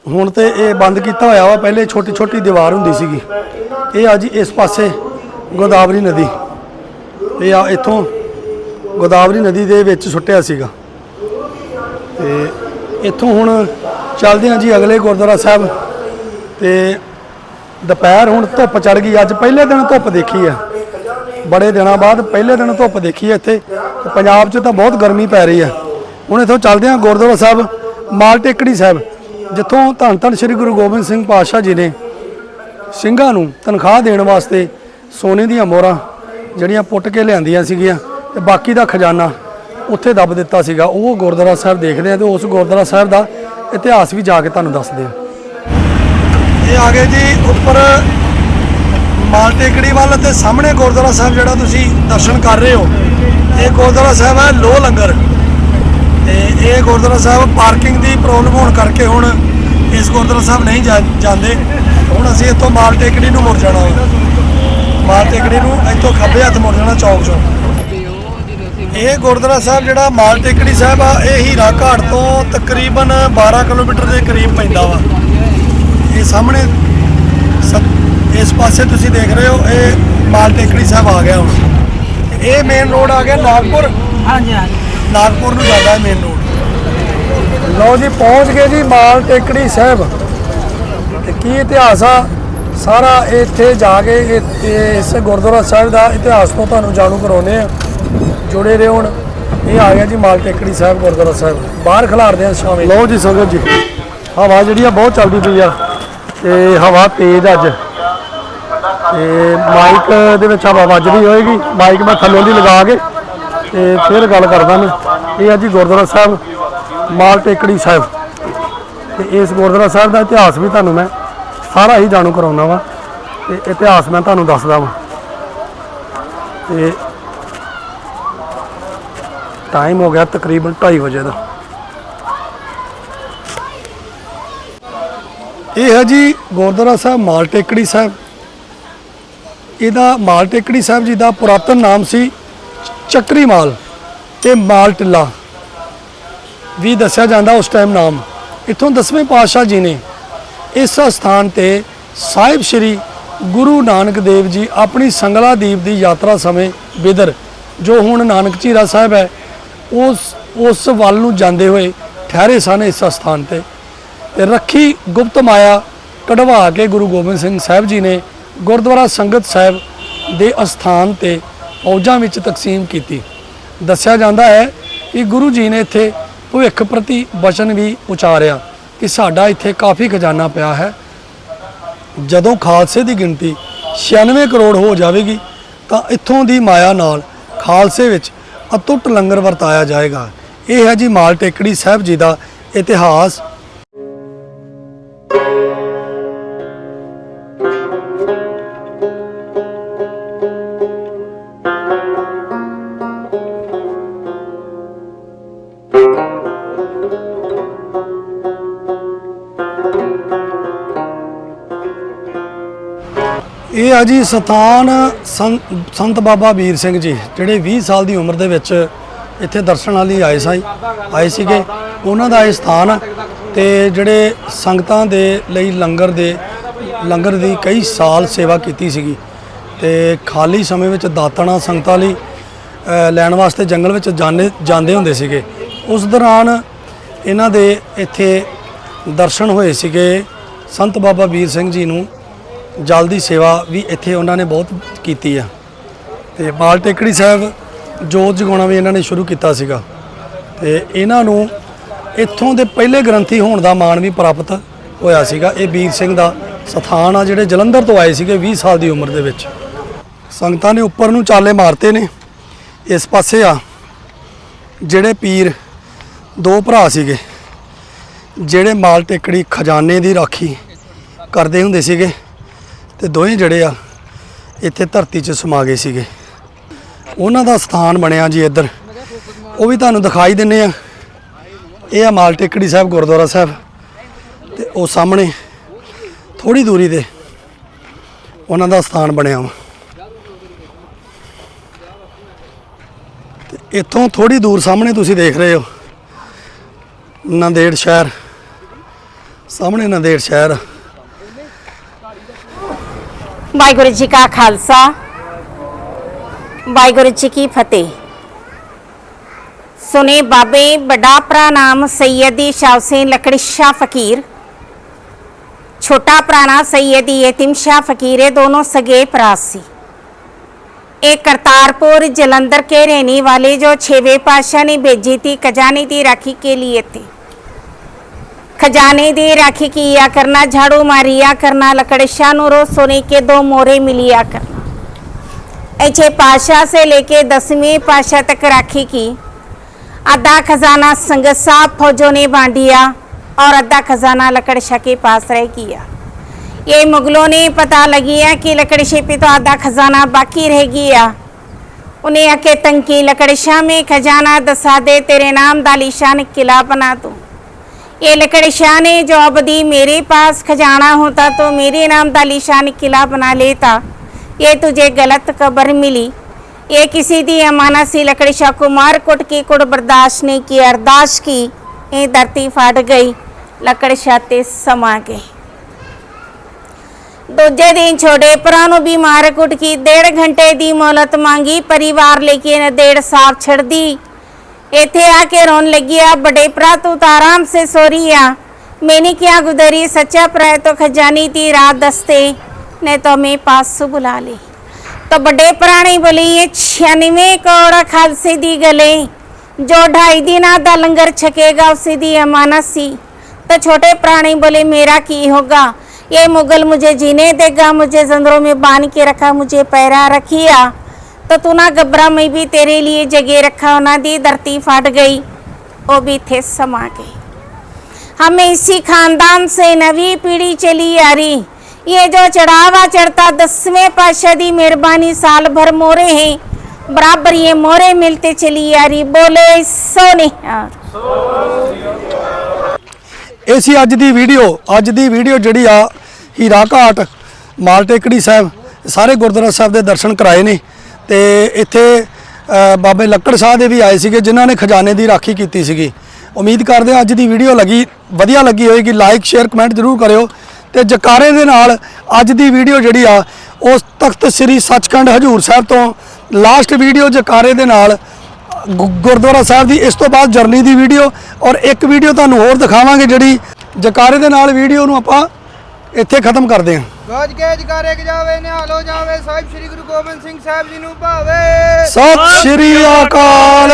ਹੁਣ ਤੇ ਇਹ ਬੰਦ ਕੀਤਾ ਹੋਇਆ ਵਾ, ਪਹਿਲੇ ਛੋਟੀ ਛੋਟੀ ਦੀਵਾਰ ਹੁੰਦੀ ਸੀਗੀ। ਇਹ ਆ ਜੀ ਇਸ ਪਾਸੇ ਗੋਦਾਵਰੀ ਨਦੀ। ਇਹ ਆ ਇੱਥੋਂ ਗੋਦਾਵਰੀ ਨਦੀ ਦੇ ਵਿੱਚ ਸੁੱਟਿਆ ਸੀਗਾ। ਤੇ ਇੱਥੋਂ ਹੁਣ ਚੱਲਦੇ ਹਾਂ ਜੀ ਅਗਲੇ ਗੁਰਦੁਆਰਾ ਸਾਹਿਬ। ਤੇ ਦੁਪਹਿਰ ਹੁਣ ਧੁੱਪ ਚੜ ਗਈ, ਅੱਜ ਪਹਿਲੇ ਦਿਨ ਧੁੱਪ ਦੇਖੀ ਆ। ਬੜੇ ਦਿਨਾਂ ਬਾਅਦ ਪਹਿਲੇ ਦਿਨ ਧੁੱਪ ਦੇਖੀ ਆ ਇੱਥੇ। ਪੰਜਾਬ 'ਚ ਤਾਂ ਬਹੁਤ ਗਰਮੀ ਪੈ ਰਹੀ ਆ। ਹੁਣ ਇੱਥੋਂ ਚੱਲਦੇ ਹਾਂ ਗੁਰਦੁਆਰਾ ਸਾਹਿਬ, ਮਾਲ ਟੇਕੜੀ ਸਾਹਿਬ, ਜਿੱਥੋਂ ਧੰਨ ਧੰਨ ਸ੍ਰੀ ਗੁਰੂ ਗੋਬਿੰਦ ਸਿੰਘ ਪਾਤਸ਼ਾਹ ਜੀ ਨੇ ਸਿੰਘਾਂ ਨੂੰ ਤਨਖਾਹ ਦੇਣ ਵਾਸਤੇ ਸੋਨੇ ਦੀਆਂ ਮੋਹਰਾਂ ਜਿਹੜੀਆਂ ਪੁੱਟ ਕੇ ਲਿਆਂਦੀਆਂ ਸੀਗੀਆਂ ਤੇ ਬਾਕੀ ਦਾ ਖਜ਼ਾਨਾ ਉੱਥੇ ਦੱਬ ਦਿੱਤਾ ਸੀਗਾ। ਉਹ ਗੁਰਦੁਆਰਾ ਸਾਹਿਬ ਦੇਖਦੇ ਆ ਤੇ ਉਸ ਗੁਰਦੁਆਰਾ ਸਾਹਿਬ ਦਾ ਇਤਿਹਾਸ ਵੀ ਜਾ ਕੇ ਤੁਹਾਨੂੰ ਦੱਸਦੇ ਆ। ਇਹ ਆ ਗਏ ਜੀ ਉੱਪਰ ਮਾਲ ਟੇਕੜੀ ਵੱਲ ਤੇ ਸਾਹਮਣੇ ਗੁਰਦੁਆਰਾ ਸਾਹਿਬ ਜਿਹੜਾ ਤੁਸੀਂ ਦਰਸ਼ਨ ਕਰ ਰਹੇ ਹੋ। ਇਹ ਗੁਰਦੁਆਰਾ ਸਾਹਿਬ ਹੈ ਲੋ ਲੰਗਰ। ਤੇ ਇਹ ਗੁਰਦੁਆਰਾ ਸਾਹਿਬ ਪਾਰਕਿੰਗ ਦੀ ਪ੍ਰੋਬਲਮ ਹੋਣ ਕਰਕੇ ਹੁਣ ਇਸ ਗੁਰਦੁਆਰਾ ਸਾਹਿਬ ਨਹੀਂ ਜਾ- ਜਾਂਦੇ। ਹੁਣ ਅਸੀਂ ਇੱਥੋਂ ਮਾਲ ਟੇਕੜੀ ਨੂੰ ਮੁੜ ਜਾਣਾ ਵਾ। ਮਾਲ ਟੇਕੜੀ ਨੂੰ ਇੱਥੋਂ ਖੱਬੇ ਹੱਥ ਮੁੜ ਜਾਣਾ ਚੌਕ ਚੋਂ। ਇਹ ਗੁਰਦੁਆਰਾ ਸਾਹਿਬ ਜਿਹੜਾ ਮਾਲ ਟੇਕੜੀ ਸਾਹਿਬ ਆ ਇਹ ਹੀਰਾ ਘਾਟ ਤੋਂ ਤਕਰੀਬਨ 12 ਕਿਲੋਮੀਟਰ ਦੇ ਕਰੀਬ ਪੈਂਦਾ ਵਾ। ਇਹ ਸਾਹਮਣੇ ਇਸ ਪਾਸੇ ਤੁਸੀਂ ਦੇਖ ਰਹੇ ਹੋ ਇਹ ਮਾਲ ਟੇਕੜੀ ਸਾਹਿਬ ਆ ਗਿਆ ਹੁਣ। ਇਹ ਮੇਨ ਰੋਡ ਆ ਗਿਆ ਨਾਗਪੁਰ? ਹਾਂਜੀ ਨਾਗਪੁਰ ਨੂੰ ਜਾਂਦਾ ਹੈ ਮੇਨ ਰੋਡ ਲਓ ਜੀ ਪਹੁੰਚ ਗਏ ਜੀ ਮਾਲ ਟੇਕੜੀ ਸਾਹਿਬ। ਤੇ ਕੀ ਇਤਿਹਾਸ ਆ? ਸਾਰਾ ਇੱਥੇ ਜਾ ਕੇ ਇਹ- ਇਸ ਗੁਰਦੁਆਰਾ ਸਾਹਿਬ ਦਾ ਇਤਿਹਾਸ ਤੋਂ ਤੁਹਾਨੂੰ ਜਾਣੂ ਕਰਾਉਨੇ ਆ ਜੁੜੇ ਰਹੋ ਹੁਣ। ਇਹ ਆ ਗਿਆ ਜੀ ਮਾਲ ਟੇਕੜੀ ਸਾਹਿਬ ਗੁਰਦੁਆਰਾ ਸਾਹਿਬ। ਬਾਹਰ ਖਿਲਾਰਦੇ ਆ ਸ਼ਾਮੇ। ਲਓ ਜੀ ਸੰਗਤ ਜੀ। ਹਵਾ ਜਿਹੜੀ ਆ ਬਹੁਤ ਚੱਲਦੀ ਪਈ ਆ ਤੇ ਹਵਾ ਤੇਜ਼ ਅੱਜ। ਤੇ ਮਾਈਕ ਦੇ ਵਿੱਚ ਹਵਾ ਵੱਜਦੀ ਹੋਏਗੀ। ਮਾਈਕ ਮੈਂ ਥੱਲੋਂ ਦੀ ਲਗਾ ਕੇ ਤੇ ਫਿਰ ਗੱਲ ਕਰਦਾ ਮੈਂ। ਇਹ ਆ ਜੀ ਗੁਰਦੁਆਰਾ ਸਾਹਿਬ, ਮਾਲ ਟੇਕੜੀ ਸਾਹਿਬ। ਤੇ ਇਸ ਗੁਰਦੁਆਰਾ ਸਾਹਿਬ ਦਾ ਇਤਿਹਾਸ ਵੀ ਤੁਹਾਨੂੰ ਮੈਂ ਸਾਰਾ ਹੀ ਜਾਣੂ ਕਰਾਉਣਾ ਵਾ ਤੇ ਇਤਿਹਾਸ ਮੈਂ ਤੁਹਾਨੂੰ ਦੱਸਦਾ ਵਾਂ। ਤੇ ਟਾਈਮ ਹੋ ਗਿਆ ਤਕਰੀਬਨ 2:30 ਵਜੇ ਦਾ। ਇਹ ਹੈ ਜੀ ਗੁਰਦੁਆਰਾ ਸਾਹਿਬ ਮਾਲ ਟੇਕੜੀ ਸਾਹਿਬ। ਇਹਦਾ ਮਾਲ ਟੇਕੜੀ ਸਾਹਿਬ ਜੀ ਦਾ ਪੁਰਾਤਨ ਨਾਮ ਸੀ ਚੱਕਰੀ ਮਾਲ ਤੇ ਮਾਲ ਟਿੱਲਾ। ਵੀ ਦੱਸਿਆ ਜਾਂਦਾ ਉਸ ਟਾਈਮ ਨਾਮ। ਇੱਥੋਂ ਦਸਵੇਂ ਪਾਤਸ਼ਾਹ ਜੀ ਨੇ ਇਸ ਸਥਾਨ ਤੇ ਸਾਹਿਬ ਸ੍ਰੀ ਗੁਰੂ ਨਾਨਕ ਦੇਵ ਜੀ ਆਪਣੀ ਸੰਗਲਾ ਦੀਪ ਦੀ ਯਾਤਰਾ ਸਮੇਂ ਬਿਦਰ ਜੋ ਹੁਣ ਨਾਨਕ ਝੀਰਾ ਸਾਹਿਬ ਹੈ, ਉਸ ਉਸ ਵੱਲ ਨੂੰ ਜਾਂਦੇ ਹੋਏ ਠਹਿਰੇ ਸਨ ਇਸ ਸਥਾਨ ਤੇ। ਤੇ ਰੱਖੀ ਗੁਪਤ ਮਾਇਆ ਕਢਵਾ ਕੇ ਗੁਰੂ ਗੋਬਿੰਦ ਸਿੰਘ ਸਾਹਿਬ ਜੀ ਨੇ ਗੁਰਦੁਆਰਾ ਸੰਗਤ ਸਾਹਿਬ ਦੇ ਅਸਥਾਨ ਤੇ ਫੌਜਾਂ ਵਿੱਚ ਤਕਸੀਮ ਕੀਤੀ। ਦੱਸਿਆ ਜਾਂਦਾ ਹੈ ਕਿ ਗੁਰੂ ਜੀ ਨੇ ਇੱਥੇ ਭਵਿੱਖ ਪ੍ਰਤੀ ਵਚਨ ਵੀ ਉਚਾਰਿਆ। ਕਿ ਸਾਡਾ ਇੱਥੇ ਕਾਫੀ ਖਜ਼ਾਨਾ ਪਿਆ ਹੈ। ਜਦੋਂ ਖਾਲਸੇ ਦੀ ਗਿਣਤੀ 96 ਕਰੋੜ ਹੋ ਜਾਵੇਗੀ, ਤਾਂ ਇੱਥੋਂ ਦੀ ਮਾਇਆ ਨਾਲ ਖਾਲਸੇ ਵਿੱਚ ਅਤੁੱਟ ਲੰਗਰ ਵਰਤਾਇਆ ਜਾਏਗਾ। ਇਹ ਹੈ ਜੀ ਮਾਲ ਟੇਕੜੀ ਸਾਹਿਬ ਜੀ ਦਾ ਇਤਿਹਾਸ। ਜੀ, ਸਥਾਨ ਸੰ- ਸੰਤ ਬਾਬਾ ਵੀਰ ਸਿੰਘ ਜੀ, ਜਿਹੜੇ 20 ਸਾਲ ਦੀ ਉਮਰ ਦੇ ਵਿੱਚ ਇੱਥੇ ਦਰਸ਼ਨ ਲਈ ਆਏ ਸਾਈ ਆਏ ਸੀਗੇ। ਉਹਨਾਂ ਦਾ ਇਹ ਸਥਾਨ ਆ ਤੇ ਜਿਹੜੇ ਸੰਗਤਾਂ ਦੇ ਲਈ ਲੰਗਰ ਦੇ, ਲੰਗਰ ਦੀ ਕਈ ਸਾਲ ਸੇਵਾ ਕੀਤੀ ਸੀਗੀ। ਤੇ ਖਾਲੀ ਸਮੇਂ ਵਿੱਚ ਦਾਤਣਾ ਸੰਗਤਾਂ ਲਈ ਲੈਣ ਵਾਸਤੇ ਜੰਗਲ ਵਿੱਚ ਜਾਣੇ, ਜਾਂਦੇ ਹੁੰਦੇ ਸੀਗੇ। ਉਸ ਦੌਰਾਨ ਇਹਨਾਂ ਦੇ ਇੱਥੇ ਦਰਸ਼ਨ ਹੋਏ ਸੀਗੇ। ਸੰਤ ਬਾਬਾ ਵੀਰ ਸਿੰਘ ਜੀ ਨੂੰ ਜਲ ਦੀ ਸੇਵਾ ਵੀ ਇੱਥੇ ਉਹਨਾਂ ਨੇ ਬਹੁਤ ਕੀਤੀ ਆ। ਤੇ ਮਾਲ ਟੇਕੜੀ ਸਾਹਿਬ, ਜੋਤ ਜਗਾਉਣਾ ਵੀ ਇਹਨਾਂ ਨੇ ਸ਼ੁਰੂ ਕੀਤਾ ਸੀਗਾ। ਤੇ ਇਹਨਾਂ ਨੂੰ ਇੱਥੋਂ ਦੇ ਪਹਿਲੇ ਗ੍ਰੰਥੀ ਹੋਣ ਦਾ ਮਾਣ ਵੀ ਪ੍ਰਾਪਤ ਹੋਇਆ ਸੀਗਾ। ਇਹ ਵੀਰ ਸਿੰਘ ਦਾ ਸਥਾਨ ਆ ਜਿਹੜੇ ਜਲੰਧਰ ਤੋਂ ਆਏ ਸੀਗੇ 20 ਸਾਲ ਦੀ ਉਮਰ ਦੇ ਵਿੱਚ। ਸੰਗਤਾਂ ਨੇ ਉੱਪਰ ਨੂੰ ਚਾਲੇ ਮਾਰਤੇ ਨੇ। ਇਸ ਪਾਸੇ ਆ ਜਿਹੜੇ ਪੀਰ ਦੋ ਭਰਾ ਸੀਗੇ, ਜਿਹੜੇ ਮਾਲ ਟੇਕੜੀ ਖਜ਼ਾਨੇ ਦੀ ਰਾਖੀ ਕਰਦੇ ਹੁੰਦੇ ਸੀਗੇ। ਤੇ ਦੋਵੇਂ ਜਿਹੜੇ ਆ ਇੱਥੇ ਧਰਤੀ 'ਚ ਸਮਾ ਗਏ ਸੀਗੇ। ਉਹਨਾਂ ਦਾ ਸਥਾਨ ਬਣਿਆ ਜੀ ਇੱਧਰ। ਉਹ ਵੀ ਤੁਹਾਨੂੰ ਦਿਖਾਈ ਦਿੰਨੇ ਆ। ਇਹ ਆ ਮਾਲ ਟੇਕੜੀ ਸਾਹਿਬ, ਗੁਰਦੁਆਰਾ ਸਾਹਿਬ। ਤੇ ਉਹ ਸਾਹਮਣੇ ਥੋੜੀ ਦੂਰੀ ਤੇ ਉਹਨਾਂ ਦਾ ਸਥਾਨ ਬਣਿਆ ਵਾ। ਤੇ ਇੱਥੋਂ ਥੋੜੀ ਦੂਰ ਸਾਹਮਣੇ ਤੁਸੀਂ ਦੇਖ ਰਹੇ ਹੋ। ਨੰਦੇੜ ਸ਼ਹਿਰ। ਸਾਹਮਣੇ ਨੰਦੇੜ ਸ਼ਹਿਰ ਆ। ਵਾਹਿਗੁਰੂ ਜੀ ਕਾ ਖਾਲਸਾ, ਵਾਹਿਗੁਰੂ ਜੀ ਕੀ ਫਤਿਹ। ਸੁਨੇ ਬਾਬੇ, ਵੱਡਾ ਭਰਾ ਨਾਮ ਸੈਯਦੀ ਸ਼ਾਵਸੇਨ ਲਕੜੀ ਸ਼ਾ ਫਕੀਰ। ਛੋਟਾ ਭਰਾਣਾ ਸੈਯਦੀ ਯਤੀਮ ਸ਼ਾ ਫਕੀਰ, ਇਹ ਦੋਨੋਂ ਸਗੇ ਭਰਾ ਸੀ। ਇਹ ਕਰਤਾरपुर ਜਲੰਧਰ ਕੇ ਰਹਿਣੇ ਵਾਲੇ ਜੋ ਛੇਵੇਂ ਪਾਸ਼ਾ ਨੇ ਭੇਜੀ ਤੀ, ਖਜ਼ਾਨੇ ਦੀ ਰਾਖੀ ਕੇ ਲਈ ਥੇ खजाने दी राखी किया करना झाड़ू मारिया करना लकड़शा नु रोज सोने के दो मोरे मिलिया करना ऐसे पाशाह से लेके दसवीं पाशाह तक राखी की आधा खजाना संगत साहब फौजों ने बांटिया और आधा खजाना लकड़शा के पास रह किया ये मुगलों ने पता लगिया कि लकड़शे पे तो आधा खजाना बाकी रह गया उन्हें आके तंकी लकड़शा में खजाना दसा दे तेरे नाम दालिशान किला बना दूं ये लकड़ी शाह ने जो अवधि मेरे पास खजाना होता तो मेरे नाम का लिशान किला बना लेता ये तुझे गलत खबर मिली ये किसी दी अमानत सी लकड़ी शाह को मार कुट की कुट बर्दाश्त नहीं की अरदाश की ये धरती फाट गई लकड़ शाह ते समा गए ਦੂਜੇ ਦਿਨ ਛੋਟੇ ਭਰਾ ਨੂੰ ਵੀ ਮਾਰ ਕੁੱਟ ਕੀ ਡੇਢ ਘੰਟੇ ਦੀ ਮੌਲਤ ਮੰਗੀ ਪਰਿਵਾਰ ਲੈ ਕੇ ਨਦੇੜ ਸਾਫ ਛੜਦੀ ਇੱਥੇ ਆ ਕੇ ਰੋਣ ਲੱਗਿਆ ਬੜੇ ਭਰਾ ਤੂੰ ਤਾਂ ਆਰਾਮ ਸੇ ਸੋ ਰਹੀ ਆ मैंने क्या गुजरी सच्चा प्राय तो खजानी थी रात दस्ते ने तो मैं पास से बुला ली तो बड़े प्राणी बोली ये छियानवे करोड़ खालसे दी गले जो ढाई दिन आधा लंगर छकेगा उसे दी अमानत सी तो छोटे प्राणी बोले मेरा की होगा ये मुगल मुझे जीने देगा मुझे जंदरों में बांध के रखा मुझे पैरा रखिया तो तू ना घबरा मैं भी तेरे लिए जगह रखा होना दी धरती फाट गई वो भी थे समा गई हमें इसी खानदान से नवी पीढ़ी चली आ रही ये जो चढ़ावा चढ़ता दसवें पातशाह दी मेहरबानी साल भर मोरे हैं बराबर ये मोरे मिलते चली आ रही बोले सोने ਇਹ ਸੀ ਅੱਜ ਦੀ ਵੀਡੀਓ ਅੱਜ ਦੀ ਵੀਡੀਓ ਜਿਹੜੀ ਆ ਹੀਰਾ ਘਾਟ ਮਾਲ ਟੇਕੜੀ ਸਾਹਿਬ ਸਾਰੇ ਗੁਰਦੁਆਰਾ ਸਾਹਿਬ ਦੇ ਦਰਸ਼ਨ ਕਰਾਏ ਨੇ ਤੇ ਇੱਥੇ ਬਾਬੇ ਲੱਕੜ ਸਾਹਿਬ ਦੇ ਵੀ ਆਏ ਸੀਗੇ, ਜਿਨ੍ਹਾਂ ਨੇ ਖਜ਼ਾਨੇ ਦੀ ਰਾਖੀ ਕੀਤੀ ਸੀਗੀ। ਉਮੀਦ ਕਰਦੇ ਹਾਂ ਅੱਜ ਦੀ ਵੀਡੀਓ ਲੱਗੀ, ਵਧੀਆ ਲੱਗੀ ਹੋਏਗੀ ਲਾਈਕ ਸ਼ੇਅਰ ਕਮੈਂਟ ਜ਼ਰੂਰ ਕਰਿਓ। ਤੇ ਜਕਾਰੇ ਦੇ ਨਾਲ ਅੱਜ ਦੀ ਵੀਡੀਓ ਜਿਹੜੀ ਆ, ਉਸ ਤਖਤ ਸ੍ਰੀ ਸੱਚਖੰਡ ਹਜੂਰ ਸਾਹਿਬ ਤੋਂ ਲਾਸਟ ਵੀਡੀਓ ਜਕਾਰੇ ਦੇ ਨਾਲ, ਗੁ- ਗੁਰਦੁਆਰਾ ਸਾਹਿਬ ਦੀ, ਇਸ ਤੋਂ ਬਾਅਦ ਜਰਨੀ ਦੀ ਵੀਡੀਓ ਔਰ ਇੱਕ ਵੀਡੀਓ ਤੁਹਾਨੂੰ ਹੋਰ ਦਿਖਾਵਾਂਗੇ ਜਿਹੜੀ ਜਕਾਰੇ ਦੇ ਨਾਲ ਵੀਡੀਓ ਨੂੰ ਆਪਾਂ ਇੱਥੇ ਖਤਮ ਕਰਦੇ ਹਾਂ। ਗੱਜ ਕੇ ਜਕਾਰੇ ਜਾਵੇ, ਨਿਹਾਲ ਹੋ ਜਾਵੇ, ਸਾਹਿਬ ਸ੍ਰੀ ਗੁਰੂ ਗੋਬਿੰਦ ਸਿੰਘ ਸਾਹਿਬ ਜੀ ਨੂੰ ਭਾਵੇ। ਸਤਿ ਸ਼੍ਰੀ ਅਕਾਲ।